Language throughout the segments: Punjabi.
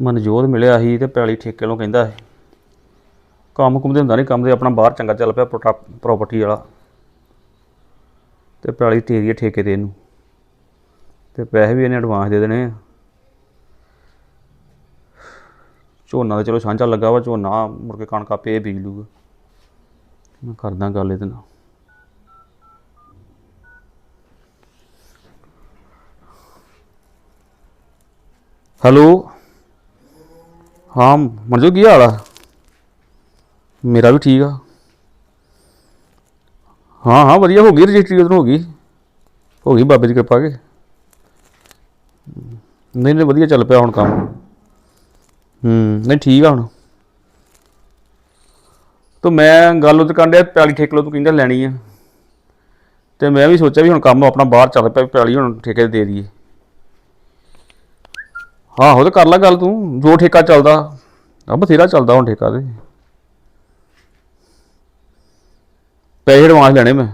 ਮਨਜੋਤ ਮਿਲਿਆ ਸੀ ਤੇ ਪੈਲੀ ਠੇਕੇ ਨੂੰ ਕਹਿੰਦਾ ਸੀ। ਕੰਮ ਕੁਮ ਦੇ ਹੁੰਦਾ ਨਹੀਂ ਕੰਮ ਦੇ ਆਪਣਾ ਬਾਹਰ ਚੰਗਾ ਚੱਲ ਪਿਆ ਪ੍ਰਾਪਰਟੀ ਵਾਲਾ। ਤੇ ਪੈਲੀ ਤੇਰੀ ਠੇਕੇ ਦੇ ਇਹਨੂੰ। ਤੇ ਪੈਸੇ ਵੀ ਇਹਨੇ ਐਡਵਾਂਸ ਦੇ ਦੇਣੇ ਆ। ਝੋਨਾ ਤਾਂ ਚਲੋ ਸਾਂਝਾ ਲੱਗਾ ਵਾ, ਝੋਨਾ ਮੁੜ ਕੇ ਕਣਕ ਆਪੇ ਇਹ ਬੀਜ ਲੂਗਾ। ਮੈਂ ਕਰਦਾ ਗੱਲ ਇਹਦੇ ਨਾਲ। ਹੈਲੋ? ਹਾਂ, ਮਨਜੋ, ਕੀ ਹਾਲ ਆ? ਮੇਰਾ ਵੀ ਠੀਕ ਆ। ਹਾਂ ਹਾਂ, ਵਧੀਆ, ਹੋ ਗਈ ਰਜਿਸਟਰੀ ਉਧਰ ਹੋ ਗਈ। ਹੋ ਗਈ ਬਾਬੇ ਦੀ ਕਿਰਪਾ ਕੇ। ਨਹੀਂ ਨਹੀਂ, ਵਧੀਆ ਚੱਲ ਪਿਆ ਹੁਣ ਕੰਮ। ਹੂੰ, ਨਹੀਂ, ਠੀਕ ਆ ਹੁਣ। ਤਾਂ, ਮੈਂ ਗੱਲ ਉਹ ਕੰਡਿਆ ਪਿਆਲੀ ਠੇਕੇ ਲੋ ਤੂੰ ਕਹਿੰਦਾ ਲੈਣੀ ਆ। ਤੇ ਮੈਂ ਵੀ ਸੋਚਿਆ ਵੀ ਹੁਣ ਕੰਮ ਆਪਣਾ ਬਾਹਰ ਚੱਲ ਪਿਆ ਪਿਆਲੀ ਹੁਣ ਠੇਕੇ ਤੇ ਦੇ ਦਈਏ। ਆਹੋ ਉਹ ਤੇ ਕਰ ਲੈ ਗੱਲ ਤੂੰ, ਜੋ ਠੇਕਾ ਚੱਲਦਾ। ਆ ਬਥੇਰਾ ਚੱਲਦਾ ਹੁਣ ਠੇਕਾ ਤੇ। ਪੈਸੇ ਐਡਵਾਂਸ ਲੈਣੇ ਮੈਂ।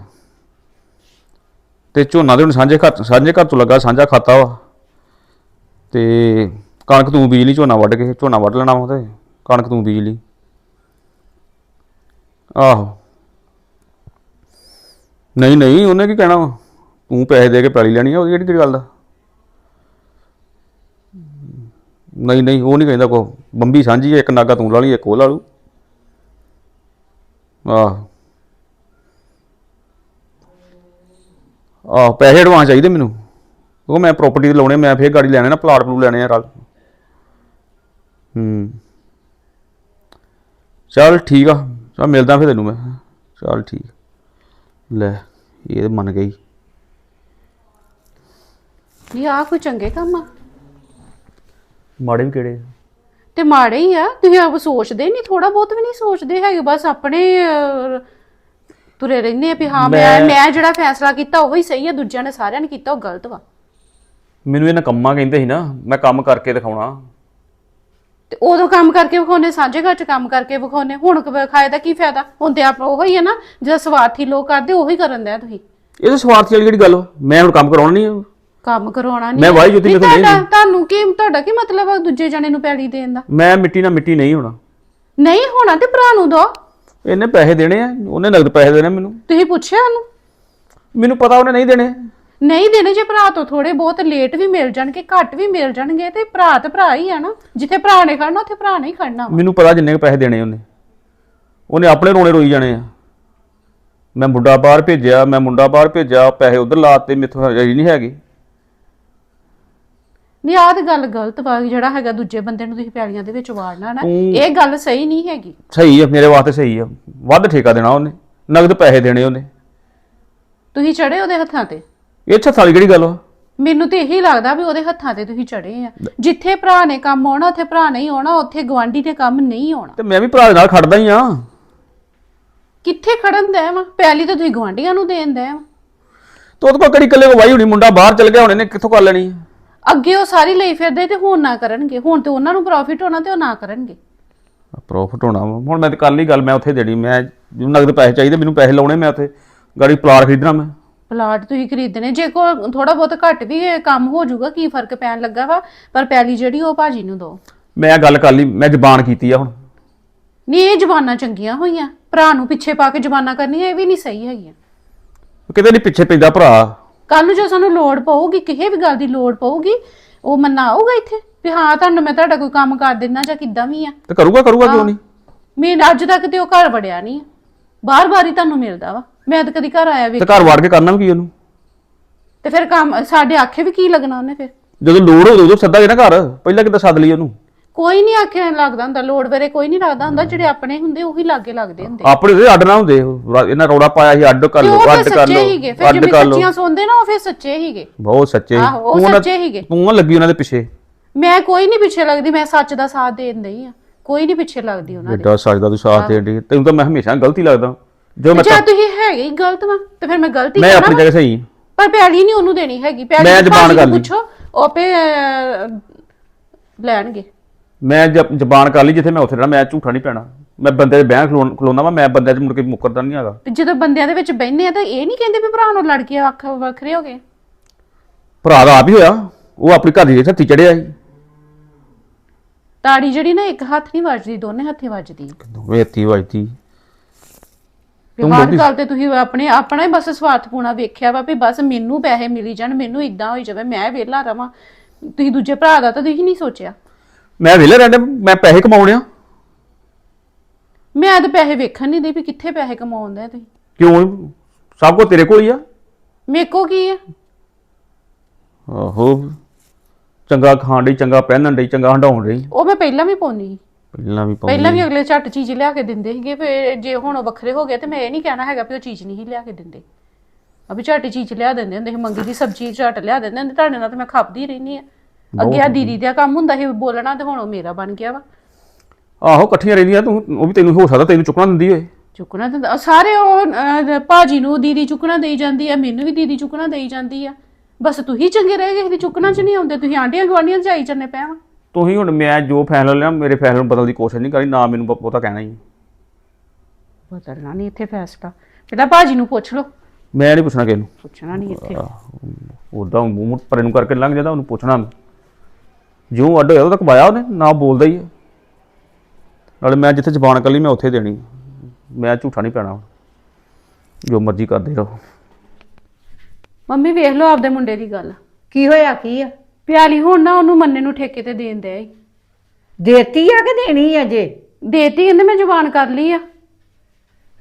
ਤੇ ਝੋਨਾ ਦੇ ਹੁਣ ਸਾਂਝੇ ਘਰ ਸਾਂਝੇ ਘਰ ਤੋਂ ਲੱਗਾ, ਸਾਂਝਾ ਖਾਤਾ ਵਾ। ਤੇ ਕਣਕ ਤੂੰ ਬੀਜ ਲਈ, ਝੋਨਾ ਵੱਢ ਕੇ, ਝੋਨਾ ਵੱਢ ਲੈਣਾ ਵਾ ਤੇ, ਕਣਕ ਤੂੰ ਬੀਜ ਲਈ। ਆਹੋ। ਨਹੀਂ ਨਹੀਂ, ਉਹਨੇ ਕੀ ਕਹਿਣਾ ਵਾ? ਤੂੰ ਪੈਸੇ ਦੇ ਕੇ ਪੈਲੀ ਲੈਣੀ ਆ, ਉਹਦੀ ਕਿਹੜੀ ਕਿਹੜੀ ਗੱਲ ਦਾ ਨਹੀਂ ਨਹੀਂ ਉਹ ਨਹੀਂ ਕਹਿੰਦਾ ਕੋ ਬੰਬੀ ਸਾਂਝੀ ਹੈ, ਇੱਕ ਨਾਗਾ ਤੂੰ ਲਾ ਲਈ ਇੱਕ ਉਹ ਲਾ ਲੂ ਆਹ। ਆਹ ਪੈਸੇ ਐਡਵਾਂਸ ਚਾਹੀਦੇ ਮੈਨੂੰ। ਉਹ ਮੈਂ ਪ੍ਰਾਪਰਟੀ ਤੇ ਲਾਉਣੇ ਮੈਂ ਫੇਰ ਗਾੜੀ ਲੈਣੇ ਨਾ ਪਲਾਟ ਪਲੂ ਲੈਣੇ ਆ ਰਲ ਹੂੰ। ਚੱਲ ਠੀਕ ਆ। ਚੱਲ ਮਿਲਦਾ ਫਿਰ ਤੈਨੂੰ ਮੈਂ। ਚੱਲ ਠੀਕ। ਲੈ ਇਹ ਮੰਨ ਗਈ। ਨਹੀਂ ਆ ਕੋਈ ਚੰਗੇ ਕੰਮ ਆ? ਮਾੜੇ ਵੀ ਕਿਹੜੇ ਤੇ ਮਾੜੇ ਹੀ ਆ ਤੁਸੀਂ ਆਪ ਸੋਚਦੇ ਨਹੀਂ ਥੋੜਾ ਬਹੁਤ ਵੀ ਨਹੀਂ ਸੋਚਦੇ ਹੈਗੇ ਬਸ ਆਪਣੇ ਅਹ, ਤੁਰੇ ਰਹਿੰਦੇ ਆ ਵੀ ਹਾਂ ਮੈਂ ਮੈਂ- ਮੈਂ ਜਿਹੜਾ ਫੈਸਲਾ ਕੀਤਾ ਉਹ ਹੀ ਸਹੀ ਆ ਦੂਜਿਆਂ ਨੇ ਸਾਰਿਆਂ ਨੇ ਕੀਤਾ ਉਹ ਗਲਤ ਵਾ। ਮੈਨੂੰ ਇਹਨਾਂ ਕੰਮਾਂ ਕਹਿੰਦੇ ਸੀ ਨਾ ਮੈਂ ਕੰਮ ਕਰਕੇ ਦਿਖਾਉਣਾ। ਤੇ ਉਦੋਂ ਕੰਮ ਕਰਕੇ ਵਿਖਾਉਣੇ ਸਾਂਝੇ ਘਰ ਚ ਕੰਮ ਕਰਕੇ ਵਿਖਾਉਣੇ ਹੁਣ ਵਿਖਾਏ ਦਾ ਕੀ ਫਾਇਦਾ? ਹੁਣ ਤੇ ਆਪ ਉਹ ਹੀ ਆ ਨਾ ਜਿਹੜਾ ਸਵਾਰਥੀ ਲੋਕ ਕਰਦੇ ਉਹੀ ਕਰਨ ਦਿਆ ਤੁਸੀਂ। ਇਹ ਤਾਂ ਸਵਾਰਥੀ ਵਾਲੀ ਕਿਹੜੀ ਗੱਲ ਵਾ? ਮੈਂ ਹੁਣ ਕੰਮ ਕਰਾਉਣਾ ਨਹੀਂ ਕੰਮ ਕਰਾਉਣਾ ਨਹੀਂ ਮੈਂ ਵਾਹੀ ਜੁੱਤੀ ਨਹੀਂ, ਮੈਥੋਂ ਨਹੀਂ ਤੁਹਾਡਾ- ਤੁਹਾਨੂੰ ਕੀ ਤੁਹਾਡਾ ਕੀ ਮਤਲਬ ਆ ਦੂਜੇ ਜਣੇ ਨੂੰ ਪੈੜੀ ਦੇਣ ਦਾ? ਮੈਂ ਮਿੱਟੀ ਨਾਲ ਮਿੱਟੀ ਨਹੀਂ ਹੋਣਾ। ਨਹੀਂ ਹੋਣਾ ਤੇ ਭਰਾ ਨੂੰ ਦੋ। ਇਹਨੇ ਪੈਸੇ ਦੇਣੇ ਆ ਉਹਨੇ ਨਗਦ ਪੈਸੇ ਦੇਣੇ ਮੈਨੂੰ। ਤੁਸੀਂ ਪੁੱਛਿਆ ਉਹਨੂੰ? ਮੈਨੂੰ ਪਤਾ ਉਹਨੇ ਨਹੀਂ ਦੇਣੇ। ਨਹੀਂ ਦੇਣੇ ਜੇ ਭਰਾ ਤੋਂ ਥੋੜੇ ਬਹੁਤ ਲੇਟ ਵੀ ਮਿਲ ਜਾਣਗੇ ਘੱਟ ਵੀ ਮਿਲ ਜਾਣਗੇ ਤੇ ਭਰਾ ਤੇ ਭਰਾ ਹੀ ਆ ਨਾ। ਜਿੱਥੇ ਭਰਾ ਨੇ ਖੜਨਾ ਉੱਥੇ ਭਰਾ ਨੇ ਹੀ ਖੜਨਾ ਵਾ। ਮੈਨੂੰ ਪਤਾ ਜਿੰਨੇ ਕੁ ਪੈਸੇ ਦੇਣੇ ਉਹਨੇ। ਉਹਨੇ ਆਪਣੇ ਰੋਣੇ ਰੋਈ ਜਾਣੇ ਆ। ਮੈਂ ਮੁੰਡਾ ਬਾਹਰ ਭੇਜਿਆ ਮੈਂ ਮੁੰਡਾ ਬਾਹਰ ਭੇਜਿਆ ਪੈਸੇ ਉਧਰ ਲਾਤੇ ਮੇਥੋਂ ਹਜੇ ਨਹੀਂ ਹੈਗੇ। ਨਹੀਂ ਆਹ ਤੇ ਗੱਲ ਗਲਤ ਵਾ ਜਿਹੜਾ ਹੈਗਾ ਦੂਜੇ ਬੰਦੇ ਨੂੰ ਤੁਸੀਂ ਪਿਆਲੀਆਂ ਦੇ ਵਿੱਚ ਵਾੜਨਾ ਨਾ ਤੂੰ- ਇਹ ਗੱਲ ਸਹੀ ਨਹੀਂ ਹੈਗੀ। ਸਹੀ ਆ ਮੇਰੇ ਵਾਸਤੇ ਸਹੀ ਆ। ਵੱਧ ਠੇਕਾ ਦੇਣਾ ਉਹਨੇ ਨਗਦ ਪੈਸੇ ਦੇਣੇ ਉਹਨੇ। ਤੁਸੀਂ ਚੜੇ ਉਹਦੇ ਹੱਥਾਂ ਤੇ? ਇਹ ਛੱਤ ਵਾਲੀ ਕਿਹੜੀ ਗੱਲ ਵਾ ਮੈਨੂੰ ਤੇ ਇਹੀ ਲੱਗਦਾ ਵੀ ਉਹਦੇ ਹੱਥਾਂ ਤੇ ਤੁਸੀਂ ਚੜੇ ਆ। ਜਿੱਥੇ ਭਰਾ ਨੇ ਕੰਮ ਆਉਣਾ ਉੱਥੇ ਭਰਾ ਨਹੀਂ ਆਉਣਾ ਉੱਥੇ ਗਵਾਂਢੀ ਨੇ ਕੰਮ ਨਹੀਂ ਆਉਣਾ। ਤੇ ਮੈਂ ਵੀ ਭਰਾ ਦੇ ਨਾਲ ਖੜਦਾ ਹੀ ਆ। ਕਿੱਥੇ ਖੜਨ ਦੇ ਵਾ? ਪੈਲੀ ਤਾਂ ਤੁਸੀਂ ਗਵਾਂਢੀਆਂ ਨੂੰ ਦੇਣ ਦੇ ਵਾ। ਤੇ ਉਹਦੇ ਕੋਲ ਕਿਹੜੀ ਇਕੱਲੇ ਕੋ ਵਾਈ ਹੋਣੀ ਮੁੰਡਾ ਬਾਹਰ ਚਲ ਗਿਆ ਹੁਣ ਇਹਨੇ ਕਿੱਥੋਂ ਕਰ ਲੈਣੀ ਆ? ਅੱਗੇ ਉਹ ਸਾਰੀ ਲਈ ਫਿਰਦੇ ਤੇ ਹੁਣ ਨਾ ਕਰਨਗੇ। ਹੁਣ ਤੇ ਉਹਨਾਂ ਨੂੰ ਪ੍ਰੋਫਿਟ ਹੋਣਾ ਤੇ ਉਹ ਨਾ ਕਰਨਗੇ। ਪ੍ਰੋਫਿਟ ਹੋਣਾ ਵਾ। ਹੁਣ ਮੈਂ ਤੇ ਕਰ ਲਈ ਗੱਲ ਮੈਂ ਉੱਥੇ ਦੇਣੀ। ਮੈਂ ਮੈਨੂੰ ਨਗਦ ਪੈਸੇ ਚਾਹੀਦੇ ਮੈਨੂੰ ਪੈਸੇ ਲਾਉਣੇ ਮੈਂ ਉੱਥੇ। ਗਾੜੀ ਪਲਾਟ ਖਰੀਦਣਾ ਮੈਂ। ਪਲਾਟ ਤੁਸੀਂ ਖਰੀਦਣੇ। ਜੇ ਕੋ ਥੋੜਾ ਬਹੁਤ ਘੱਟ ਵੀ ਇਹ ਕੰਮ ਹੋ ਜਾਊਗਾ ਕੀ ਫ਼ਰਕ ਪੈਣ ਲੱਗਾ ਵਾ? ਪਰ ਪੈਲੀ ਜਿਹੜੀ ਉਹ ਭਾਜੀ ਨੂੰ ਦੋ। ਮੈਂ ਗੱਲ ਕਰ ਲਈ। ਮੈਂ ਜ਼ਬਾਨ ਕੀਤੀ ਆ ਹੁਣ। ਨਹੀਂ ਇਹ ਜ਼ਬਾਨਾਂ ਚੰਗੀਆਂ ਹੋਈਆਂ। ਭਰਾ ਨੂੰ ਪਿੱਛੇ ਪਾ ਕੇ ਜ਼ਬਾਨਾਂ ਕਰਨੀਆਂ ਇਹ ਵੀ ਨਹੀਂ ਸਹੀ ਹੈਗੀਆਂ। ਕਿਤੇ ਨਹੀਂ ਪਿੱਛੇ ਪੈਂਦਾ ਭਰਾ। ਕੱਲ ਨੂੰ ਜੇ ਸਾਨੂੰ ਲੋੜ ਪਊਗੀ ਕਿਸੇ ਵੀ ਗੱਲ ਦੀ ਲੋੜ ਪਊਗੀ ਉਹ ਮੰਨਾ ਆਊਗਾ ਇੱਥੇ। ਵੀ ਹਾਂ ਤੁਹਾਨੂੰ ਮੈਂ ਤੁਹਾਡਾ ਕੋਈ ਕੰਮ ਕਰ ਦਿੰਦਾ ਜਾਂ ਕਿੱਦਾਂ ਵੀ ਆ। ਤੇ ਕਰੂਗਾ ਕਰੂਗਾ ਕਿਉਂ ਨਹੀਂ? ਮੈਂ ਅੱਜ ਤੱਕ ਤੇ ਉਹ ਘਰ ਵੜਿਆ ਨਹੀਂ ਬਾਰ-ਬਾਰ ਹੀ ਤੁਹਾਨੂੰ ਮਿਲਦਾ ਵਾ। ਮੈਂ ਤਾਂ ਕਦੀ ਘਰ ਆਇਆ ਵੀ ਤੇ ਘਰ ਵਾੜ ਕੇ ਕਰਨਾ ਵੀ ਕੀ ਉਹਨੂੰ? ਤੇ ਫਿਰ ਕੰਮ ਸਾਡੇ ਆਖੇ ਵੀ ਕੀ ਲੱਗਣਾ ਉਹਨੇ ਫਿਰ? ਜਦੋਂ ਲੋੜ ਹੋਵੇ ਉਦੋਂ ਸੱਦਾ ਨਾ ਘਰ ਪਹਿਲਾਂ ਕਿੱਦਾਂ ਸੱਦ ਲਈ ਉਹਨੂੰ? ਕੋਈ ਨਹੀਂ ਆਖੇ ਲੱਗਦਾ ਹੁੰਦਾ ਲੋੜ ਵੇਰੇ ਕੋਈ ਨਹੀਂ ਲੱਗਦਾ ਹੁੰਦਾ ਜਿਹੜੇ ਆਪਣੇ ਹੁੰਦੇ ਉਹੀ ਲਾਗੇ ਲੱਗਦੇ ਹੁੰਦੇ ਆਪਣੇ ਉਹਦੇ ਅੱਡ ਨਾ ਹੁੰਦੇ ਉਹ। ਰਾ- ਇਹਨਾਂ ਰੌਲਾ ਪਾਇਆ ਸੀ ਅੱਡ ਕਰ ਤੇ ਲਓ ਉਹ ਫਿਰ ਅੱਡ ਕਰ ਸੱਚੇ ਹੀਗੇ ਲਓ ਫਿਰ ਅੱਡ ਜਿਵੇਂ ਕਰ ਲਓ। ਸੱਚੀਆਂ ਸੁਣਦੇ ਨਾ ਉਹ ਫਿਰ ਸੱਚੇ ਹੀਗੇ। ਬਹੁਤ ਸੱਚੇ। ਆਹੋ, ਉਹ ਉਹਨਾਂ- ਸੱਚੇ ਹੀਗੇ। ਤੂੰ ਨਾ ਲੱਗੀ ਉਹਨਾਂ ਦੇ ਪਿੱਛੇ। ਮੈਂ ਕੋਈ ਨਹੀਂ ਪਿੱਛੇ ਲੱਗਦੀ ਮੈਂ ਸੱਚ ਦਾ ਸਾਥ ਦੇਣ ਦਈ ਆ। ਕੋਈ ਨਹੀਂ ਪਿੱਛੇ ਲੱਗਦੀ ਉਹਨਾਂ ਦੇ। ਐਡਾ ਸੱਚ ਦਾ ਤੂੰ ਸਾਥ ਦੀ ਤੈਨੂੰ ਤਾਂ ਮੈਂ ਹਮੇਸ਼ਾ ਗਲਤੀ ਲੱਗਦਾ। ਜੋ ਮੈਂ ਜੇ ਤੁਸੀਂ ਹੈਗੇ ਹੀ ਗਲਤ ਵਾ ਤੇ ਫਿਰ ਮੈਂ ਗਲਤੀ ਮੈਂ ਕਰਾਂ ਆਪਣੀ ਜਗ੍ਹਾ ਸਹੀ ਹਾਂ। ਪਰ ਪੈਲੀ ਨਹੀਂ ਉਹਨੂੰ ਦੇਣੀ ਹੈਗੀ ਪੈਲੀ ਮੈਂ ਨੂੰ ਜ਼ਬਾਨ ਭਾਜੀ ਕਰ ਨੂੰ ਲਈ। ਪੁੱਛੋ ਉਹ ਆਪੇ ਅਹ, ਲੈਣਗੇ। ਮੈਂ ਜ਼ਬਾਨ ਕਰ ਲਈ ਜਿੱਥੇ ਮੈਂ ਉੱਥੇ ਰਹਿਣਾ ਮੈਂ ਝੂਠਾ ਨਹੀਂ ਪੈਣਾ। ਮੈਂ ਬੰਦੇ ਦੇ ਬਹਿਣ ਖਲੋਣ- ਵਾ ਮੈਂ ਬੰਦਿਆਂ 'ਚ ਮੁੜ ਕੇ ਮੁੱਕਰਦਾ ਨਹੀਂ ਹੈਗਾ। ਤੇ ਜਦੋਂ ਬੰਦਿਆਂ ਦੇ ਵਿੱਚ ਬਹਿੰਦੇ ਆ ਤਾਂ ਇਹ ਨਹੀਂ ਕਹਿੰਦੇ ਵੀ ਭਰਾ ਨੂੰ ਲੜ ਕੇ ਅੱਖ ਵੱਖਰੇ ਹੋ ਗਏ। ਭਰਾ ਦਾ ਆਪ ਹੀ ਹੋਇਆ ਉਹ ਆਪਣੀ ਘਰ ਦੀ ਛੱਤੀ ਚੜਿਆ ਸੀ। ਤਾੜੀ ਜਿਹੜੀ ਨਾ ਇੱਕ ਹੱਥ ਨਹੀਂ ਵੱਜਦੀ ਦੋਨੇ ਹੱਥੀ ਵੱਜਦੀ। ਵੇਤੀ ਵੱਜਦੀ। ਤੂੰ ਹਰ ਬੋਲੀ- ਗੱਲ ਤੇ ਤੁਸੀਂ ਆਪਣੇ ਆਪਣਾ ਹੀ ਬਸ ਸਵਾਰਥਪੂਣਾ ਵੇਖਿਆ ਵਾ ਵੀ ਬਸ ਮੈਨੂੰ ਪੈਸੇ ਮਿਲੀ ਜਾਣ ਮੈਨੂੰ ਇਦਾਂ ਹੋਈ ਜਾਵੇ ਮੈਂ ਵਿਹਲਾ ਰਵਾਂ। ਤੁਸੀਂ ਦੂਜੇ ਭਰਾ ਦਾ ਤਾਂ ਤੁਸੀਂ ਨਹੀਂ ਸੋਚਿਆ। ਮੈਂ ਵਿਹਲੇ ਰਹਿੰਦੇ ਮੈਂ ਪੈਸੇ ਕਮਾਉਣੇ ਆ। ਮੈਂ ਤਾਂ ਪੈਸੇ ਵੇਖਣ ਨਹੀਂ ਦੇ ਵੀ ਕਿੱਥੇ ਪੈਸੇ ਕਮਾਉਂਦੇ ਆ ਤੁਸੀਂ। ਕਿਉਂ? ਸਭ ਕੁਝ ਤੇਰੇ ਕੋਲ ਹੀ ਆ। ਮੇਰੇ ਕੋ ਕੀ ਆ? ਆਹੋ ਚੰਗਾ ਖਾਣ ਡਈ ਚੰਗਾ ਪਹਿਨਣ ਡਈ ਚੰਗਾ ਹੰਡਾਉਣ ਡਈ। ਉਹ ਮੈਂ ਪਹਿਲਾਂ ਵੀ ਪਾਉਣੀ ਸੀ। ਪਹਿਲਾਂ ਵੀ ਪਹਿਲਾਂ ਵੀ ਅਗਲੇ ਝੱਟ ਚੀਜ਼ ਲਿਆ ਕੇ ਦਿੰਦੇ ਸੀਗੇ ਫਿਰ ਜੇ ਹੁਣ ਉਹ ਵੱਖਰੇ ਹੋ ਗਏ ਤੇ ਮੈਂ ਇਹ ਨਹੀਂ ਕਹਿਣਾ ਹੈਗਾ ਵੀ ਉਹ ਚੀਜ਼ ਨਹੀਂ ਸੀ ਲਿਆ ਕੇ ਦਿੰਦੇ। ਅਭੀ ਝੱਟ ਚੀਜ਼ ਲਿਆ ਦਿੰਦੇ ਹੁੰਦੇ ਸੀ ਮੰਗੀ ਦੀ ਸਬਜ਼ੀ ਝੱਟ ਲਿਆ ਦਿੰਦੇ ਹੁੰਦੇ ਤੁਹਾਡੇ ਨਾਲ ਤਾਂ ਮੈਂ ਖਾਪਦੀ ਰਹਿਨੀ ਆ। ਅੱਗੇ ਆ ਦੀਦੀ ਦਾ ਕੰਮ ਹੁੰਦਾ ਸੀ ਬੋਲਣਾ ਤੇ ਹੁਣ ਉਹ ਮੇਰਾ ਬਣ ਗਿਆ ਵਾ। ਆਹੋ ਇਕੱਠੀਆਂ ਰਹਿੰਦੀਆਂ ਤੂੰ ਉਹ ਵੀ ਤੈਨੂੰ ਹੋ ਸਕਦਾ ਤੈਨੂੰ ਚੁੱਕਣਾ ਦਿੰਦੀ ਹੋਏ। ਚੁੱਕਣਾ ਦਿੰਦਾ ਉਹ ਸਾਰੇ ਉਹ ਅਹ, ਭਾਜੀ ਨੂੰ ਦੀਦੀ ਚੁੱਕਣਾ ਦੇਈ ਜਾਂਦੀ ਆ ਮੈਨੂੰ ਵੀ ਦੀਦੀ ਚੁੱਕਣਾ ਦੇਈ ਜਾਂਦੀ ਆ। ਬਸ ਤੁਸੀਂ ਚੰਗੇ ਰਹਿ ਗਏ ਦੀ ਚੁੱਕਣਾ ਚ ਨਹੀਂ ਆਉਂਦੇ ਤੁਸੀਂ ਆਂਡੀਆਂ ਗਵਾਂਡੀਆਂ ਜਾਈ ਜੰਨੇ ਪਿਆ ਵਾ। ਤੂੰ ਹੀ ਹੁਣ ਮੈਂ ਜੋ ਫੈਸਲਾ ਲਿਆ ਮੇਰੇ ਫੈਸਲੇ ਨੂੰ ਬਦਲਣ ਦੀ ਕੋਸ਼ਿਸ਼ ਨਹੀਂ ਕਰੀ ਨਾ ਮੈਨੂੰ ਬਹੁਤਾ ਕਹਿਣਾ ਹੀ ਬਦਲਣਾ ਨਹੀਂ ਇੱਥੇ ਫੈਸਲਾ। ਪਹਿਲਾਂ ਭਾਜੀ ਨੂੰ ਪੁੱਛ ਲਓ। ਮੈਂ ਨਹੀਂ ਪੁੱਛਣਾ ਕਿਸੇ ਨੂੰ। ਪੁੱਛਣਾ ਨਹੀਂ ਇੱਥੇ। ਉਦਾਂ ਮੂੰਹ ਪਰੇ ਨੂੰ ਕਰਕੇ ਲੰਘ ਜਾਂਦਾ ਉਹਨੂੰ ਪੁੱਛਣਾ ਜਿਉਂ ਅੱਡ ਹੋਇਆ ਉਹ ਤੱਕ ਬਾਇਆ ਉਹਨੇ ਨਾ ਬੋਲਦਾ ਹੀ। ਹੈ ਨਾਲੇ ਮੈਂ ਜਿੱਥੇ ਜ਼ਬਾਨ ਕੱਲੀ ਮੈਂ ਉੱਥੇ ਦੇਣੀ। ਮੈਂ ਝੂਠਾ ਨਹੀਂ ਪੈਣਾ। ਜੋ ਮਰਜ਼ੀ ਕਰਦੇ ਰਹੋ। ਮੰਮੀ ਵੇਖ ਲਓ ਆਪਦੇ ਮੁੰਡੇ ਦੀ ਗੱਲ। ਕੀ ਹੋਇਆ ਕੀ ਆ? ਪਿਆਲੀ ਹੁਣ ਨਾ ਉਹਨੂੰ ਮੰਨੇ ਨੂੰ ਠੇਕੇ ਤੇ ਦੇਣ ਦੇ ਦੇਤੀ ਆ ਕਿ ਦੇਣੀ ਆ ਜੇ? ਦੇਤੀ ਕਹਿੰਦੇ ਮੈਂ ਜ਼ੁਬਾਨ ਕਰ ਲਈ ਆ।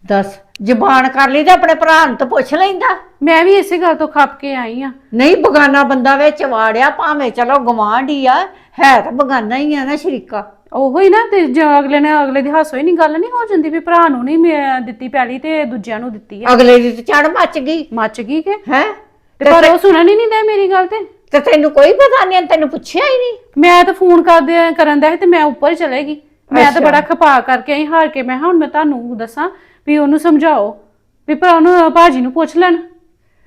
ਦੱਸ। ਜ਼ਬਾਨ ਕਰ ਲਈ ਤੇ ਆਪਣੇ ਭਰਾ ਨੂੰ ਤਾਂ ਪੁੱਛ ਲੈਂਦਾ। ਮੈਂ ਵੀ ਇਸੇ ਗੱਲ ਤੋਂ ਖੱਪ ਕੇ ਆਈ ਆ। ਨਹੀਂ ਬਗਾਨਾ ਬੰਦਾ ਵਿੱਚ ਵਾੜਿਆ ਭਾਵੇਂ ਚਲੋ ਗਵਾਂਢੀ ਆ ਹੈ ਤਾਂ ਬਗਾਨਾ ਹੀ ਆ ਨਾ ਸ਼ਰੀਕਾ। ਉਹੋ ਹੀ ਨਾ ਤੇ ਜੇ ਅਗਲੇ ਨੇ ਅਗਲੇ ਦੀ ਹਾਸੋ ਹੀ ਨਹੀਂ ਗੱਲ ਨਹੀਂ ਹੋ ਜਾਂਦੀ ਵੀ ਭਰਾ ਨੂੰ ਨਹੀਂ ਮੈਂ ਦਿੱਤੀ ਪਿਆਲੀ ਤੇ ਦੂਜਿਆਂ ਨੂੰ ਦਿੱਤੀ ਆ। ਅਗਲੇ ਦੀ ਤੇ ਚੜ ਮੱਚ ਗਈ। ਮੱਚ ਗਈ ਕਿ? ਹੈ? ਤੇ ਪਰ ਉਹ ਸੁਣਨ ਹੀ ਨਹੀਂ ਦੇ ਮੇਰੀ ਗੱਲ ਤੇ। ਤੇ ਤੈਨੂੰ ਕੋਈ ਪਤਾ ਨਹੀਂ ਤੈਨੂੰ ਪੁੱਛਿਆ ਹੀ ਨਹੀਂ ਮੈਂ ਤਾਂ ਫੋਨ ਕਰਦੇ ਕਰਨ ਦਾ ਸੀ ਤੇ ਮੈਂ ਉੱਪਰ ਚਲੇ ਗਈ। ਮੈਂ ਤਾਂ। ਬੜਾ ਖਪਾ ਕਰਕੇ ਆਈ ਹਾਰ ਕੇ ਮੈਂ ਹੁਣ ਮੈਂ ਤੁਹਾਨੂੰ ਦੱਸਾਂ ਵੀ ਉਹਨੂੰ ਸਮਝਾਓ ਵੀ ਭਰਾ ਨੂੰ ਭਾਜੀ ਨੂੰ ਪੁੱਛ ਲੈਣ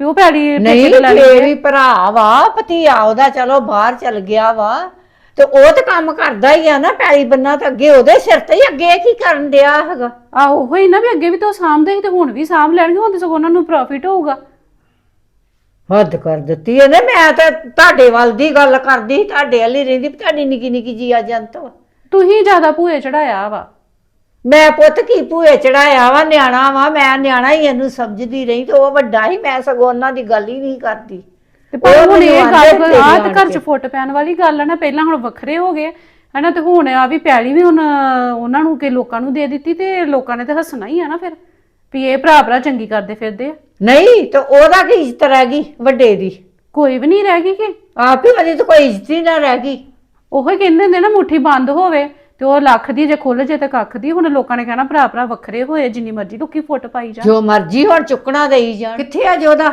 ਵੀ ਉਹ ਪਿਆਲੀ ਨਹੀਂ ਠੇਕੇ ਤੇ ਲੈ ਲਈ ਫੇਰ ਹੈ। ਵੀ ਭਰਾ ਵਾ ਭਤੀਆ ਉਹਦਾ ਚਲੋ ਬਾਹਰ ਚਲ ਗਿਆ ਵਾ। ਤੇ ਉਹ ਤੇ ਕੰਮ ਕਰਦਾ ਹੀ ਆ ਨਾ ਪੈਲੀ ਬੰਨਾ ਤਾਂ ਅੱਗੇ ਉਹਦੇ ਸਿਰ ਤੇ ਹੀ ਅੱਗੇ ਇਹ ਕੀ ਕਰਨ ਡਿਆ ਹੈਗਾ? ਆਹੋ ਉਹੋ ਹੀ ਨਾ ਵੀ ਅੱਗੇ ਵੀ ਤਾਂ ਸਾਂਭਦੇ ਸੀ ਤੇ ਹੁਣ ਵੀ ਸਾਂਭ ਲੈਣਗੇ ਹੁਣ ਤੇ ਸਗੋਂ ਉਹਨਾਂ ਨੂੰ ਪ੍ਰੋਫਿਟ ਹੋਊਗਾ। ਹੱਦ ਕਰ ਦਿੱਤੀ ਇਹਨੇ ਮੈਂ ਤਾਂ ਤੁਹਾਡੇ ਵੱਲ ਦੀ ਗੱਲ ਕਰਦੀ ਤੁਹਾਡੇ ਵਾਲੀ ਰਹਿੰਦੀ ਤੁਹਾਡੀ ਨਿੱਕੀ ਨਿੱਕੀ ਜੀ ਆ ਜੰਤ ਤੁਸੀਂ ਜ਼ਿਆਦਾ ਭੂਏ ਚੜਾਇਆ ਵਾ। ਮੈਂ ਪੁੱਤ ਕੀ ਭੂਏ ਚੜਾਇਆ ਵਾ ਨਿਆਣਾ ਵਾ ਮੈਂ ਨਿਆਣਾ ਹੀ ਇਹਨੂੰ ਸਮਝਦੀ ਰਹੀ ਤੇ ਉਹ ਵੱਡਾ ਹੀ ਮੈਂ ਸਗੋਂ ਉਹਨਾਂ ਦੀ ਗੱਲ ਹੀ ਨਹੀਂ ਕਰਦੀ। ਤੇ ਪਰ ਉਹ ਹੁਣ ਇਹ ਮੈਨੂੰ ਗੱਲ ਆਂਦੇ ਆ ਤੇ ਤੇਰੇ ਘਰ ਆਣ ਚ ਫੁੱਟ ਪੈਣ ਵਾਲੀ ਗੱਲ ਆ ਨਾ ਪਹਿਲਾਂ ਹੁਣ ਵੱਖਰੇ ਹੋ ਗਏ। ਹਨਾ ਤੇ ਹੁਣ ਆ ਵੀ ਪੈਲੀ ਵੀ ਹੁਣ ਉਹਨਾਂ ਨੂੰ ਕਿ ਲੋਕਾਂ ਨੂੰ ਦੇ ਦਿੱਤੀ ਤੇ ਲੋਕਾਂ ਨੇ ਤੇ ਹੱਸਣਾ ਹੀ ਆ ਨਾ ਫਿਰ ਵੀ ਇਹ ਭਰਾ ਭਰਾ ਚੰਗੀ ਕਰਦੇ ਫਿਰਦੇ ਆ। ਨਹੀਂ ਤੇ ਉਹਦਾ ਕੀ ਇੱਜ਼ਤ ਰਹਿ ਗਈ ਵੱਡੇ ਦੀ? ਕੋਈ ਵੀ ਨਹੀਂ ਰਹਿ ਗਈ ਕਿ? ਆਪ ਹੀ ਉਹਦੀ ਤਾਂ ਕੋਈ ਇੱਜ਼ਤ ਹੀ ਨਾ ਰਹਿ ਗਈ। ਉਹੋ ਕਹਿੰਦੇ ਹੁੰਦੇ ਨਾ ਮੁੱਠੀ ਬੰਦ ਹੋਵੇ। ਤੇ ਉਹ ਲੱਖ ਦੀ ਜੇ ਖੁੱਲ ਜੇ ਤੇ ਕੱਖ ਦੀ। ਹੁਣ ਲੋਕਾਂ ਨੇ ਕਹਿਣਾ ਭਰਾ ਭਰਾ ਵੱਖਰੇ ਹੋਏ ਜਿੰਨੀ ਮਰਜ਼ੀ ਲੋਕੀ ਫੁੱਟ ਪਾਈ ਜਾ ਜੋ ਮਰਜ਼ੀ ਹੁਣ ਚੁੱਕਣਾ ਦੇਈ ਜਾਣ। ਕਿੱਥੇ ਆ ਜੋਦਾ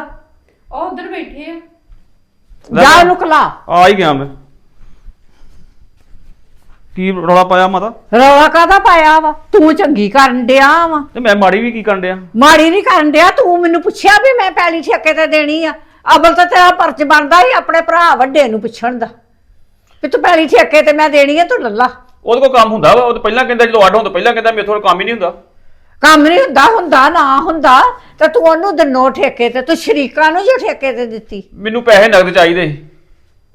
ਉਹ ਉਧਰ ਬੈਠੇ ਆ। ਜਾ ਉਹਨੂੰ ਖਲਾ। ਆ ਹੀ ਗਿਆ ਮੈਂ। ਕੀ ਰੌਲਾ ਪਾਇਆ ਮਾਤਾ? ਰੌਲਾ ਕਾਦਾ ਪਾਇਆ ਵਾ? ਤੂੰ ਚੰਗੀ ਕਰਨ ਡਿਆ ਵਾ। ਤੇ ਮੈਂ ਮਾੜੀ ਵੀ ਕੀ ਕਰਨ ਡਿਆ? ਮਾੜੀ ਨਹੀਂ ਕਰਨ ਡਿਆ ਤੂੰ ਮੈਨੂੰ ਪੁੱਛਿਆ ਵੀ ਮੈਂ ਪੈਲੀ ਠੇਕੇ ਤੇ ਦੇਣੀ ਆ। ਅਬਲ ਤਾਂ ਤੇਰਾ ਪਰਚ ਬਣਦਾ ਸੀ ਆਪਣੇ ਭਰਾ ਵੱਡੇ ਨੂੰ ਪੁੱਛਣ ਦਾ। ਵੀ ਤੂੰ ਪੈਲੀ ਠੇਕੇ ਤੇ ਮੈਂ ਦੇਣੀ ਆ ਤੂੰ ਲੱਲਾ। ਉਹਦੇ ਕੋਲ ਕੰਮ ਹੁੰਦਾ ਵਾ ਉਹ ਤਾਂ ਪਹਿਲਾਂ ਕਹਿੰਦਾ ਜਦੋਂ ਹੋਣ ਤੋਂ ਪਹਿਲਾਂ ਕਹਿੰਦਾ ਮੇਰੇ ਕੋਲ ਕੰਮ ਹੀ ਨਹੀਂ ਹੁੰਦਾ। ਕੰਮ ਨਹੀਂ ਹੁੰਦਾ ਹੁੰਦਾ ਨਾ ਹੁੰਦਾ ਤੇ ਤੂੰ ਉਹਨੂੰ ਦਿਨੋਂ ਠੇਕੇ ਤੇ ਤੂੰ ਸ਼ਰੀਕਾਂ ਨੂੰ ਜੋ ਠੇਕੇ ਤੇ ਦਿੱਤੀ। ਮੈਨੂੰ ਪੈਸੇ ਨਗਦ ਚਾਹੀਦੇ। ਸੀ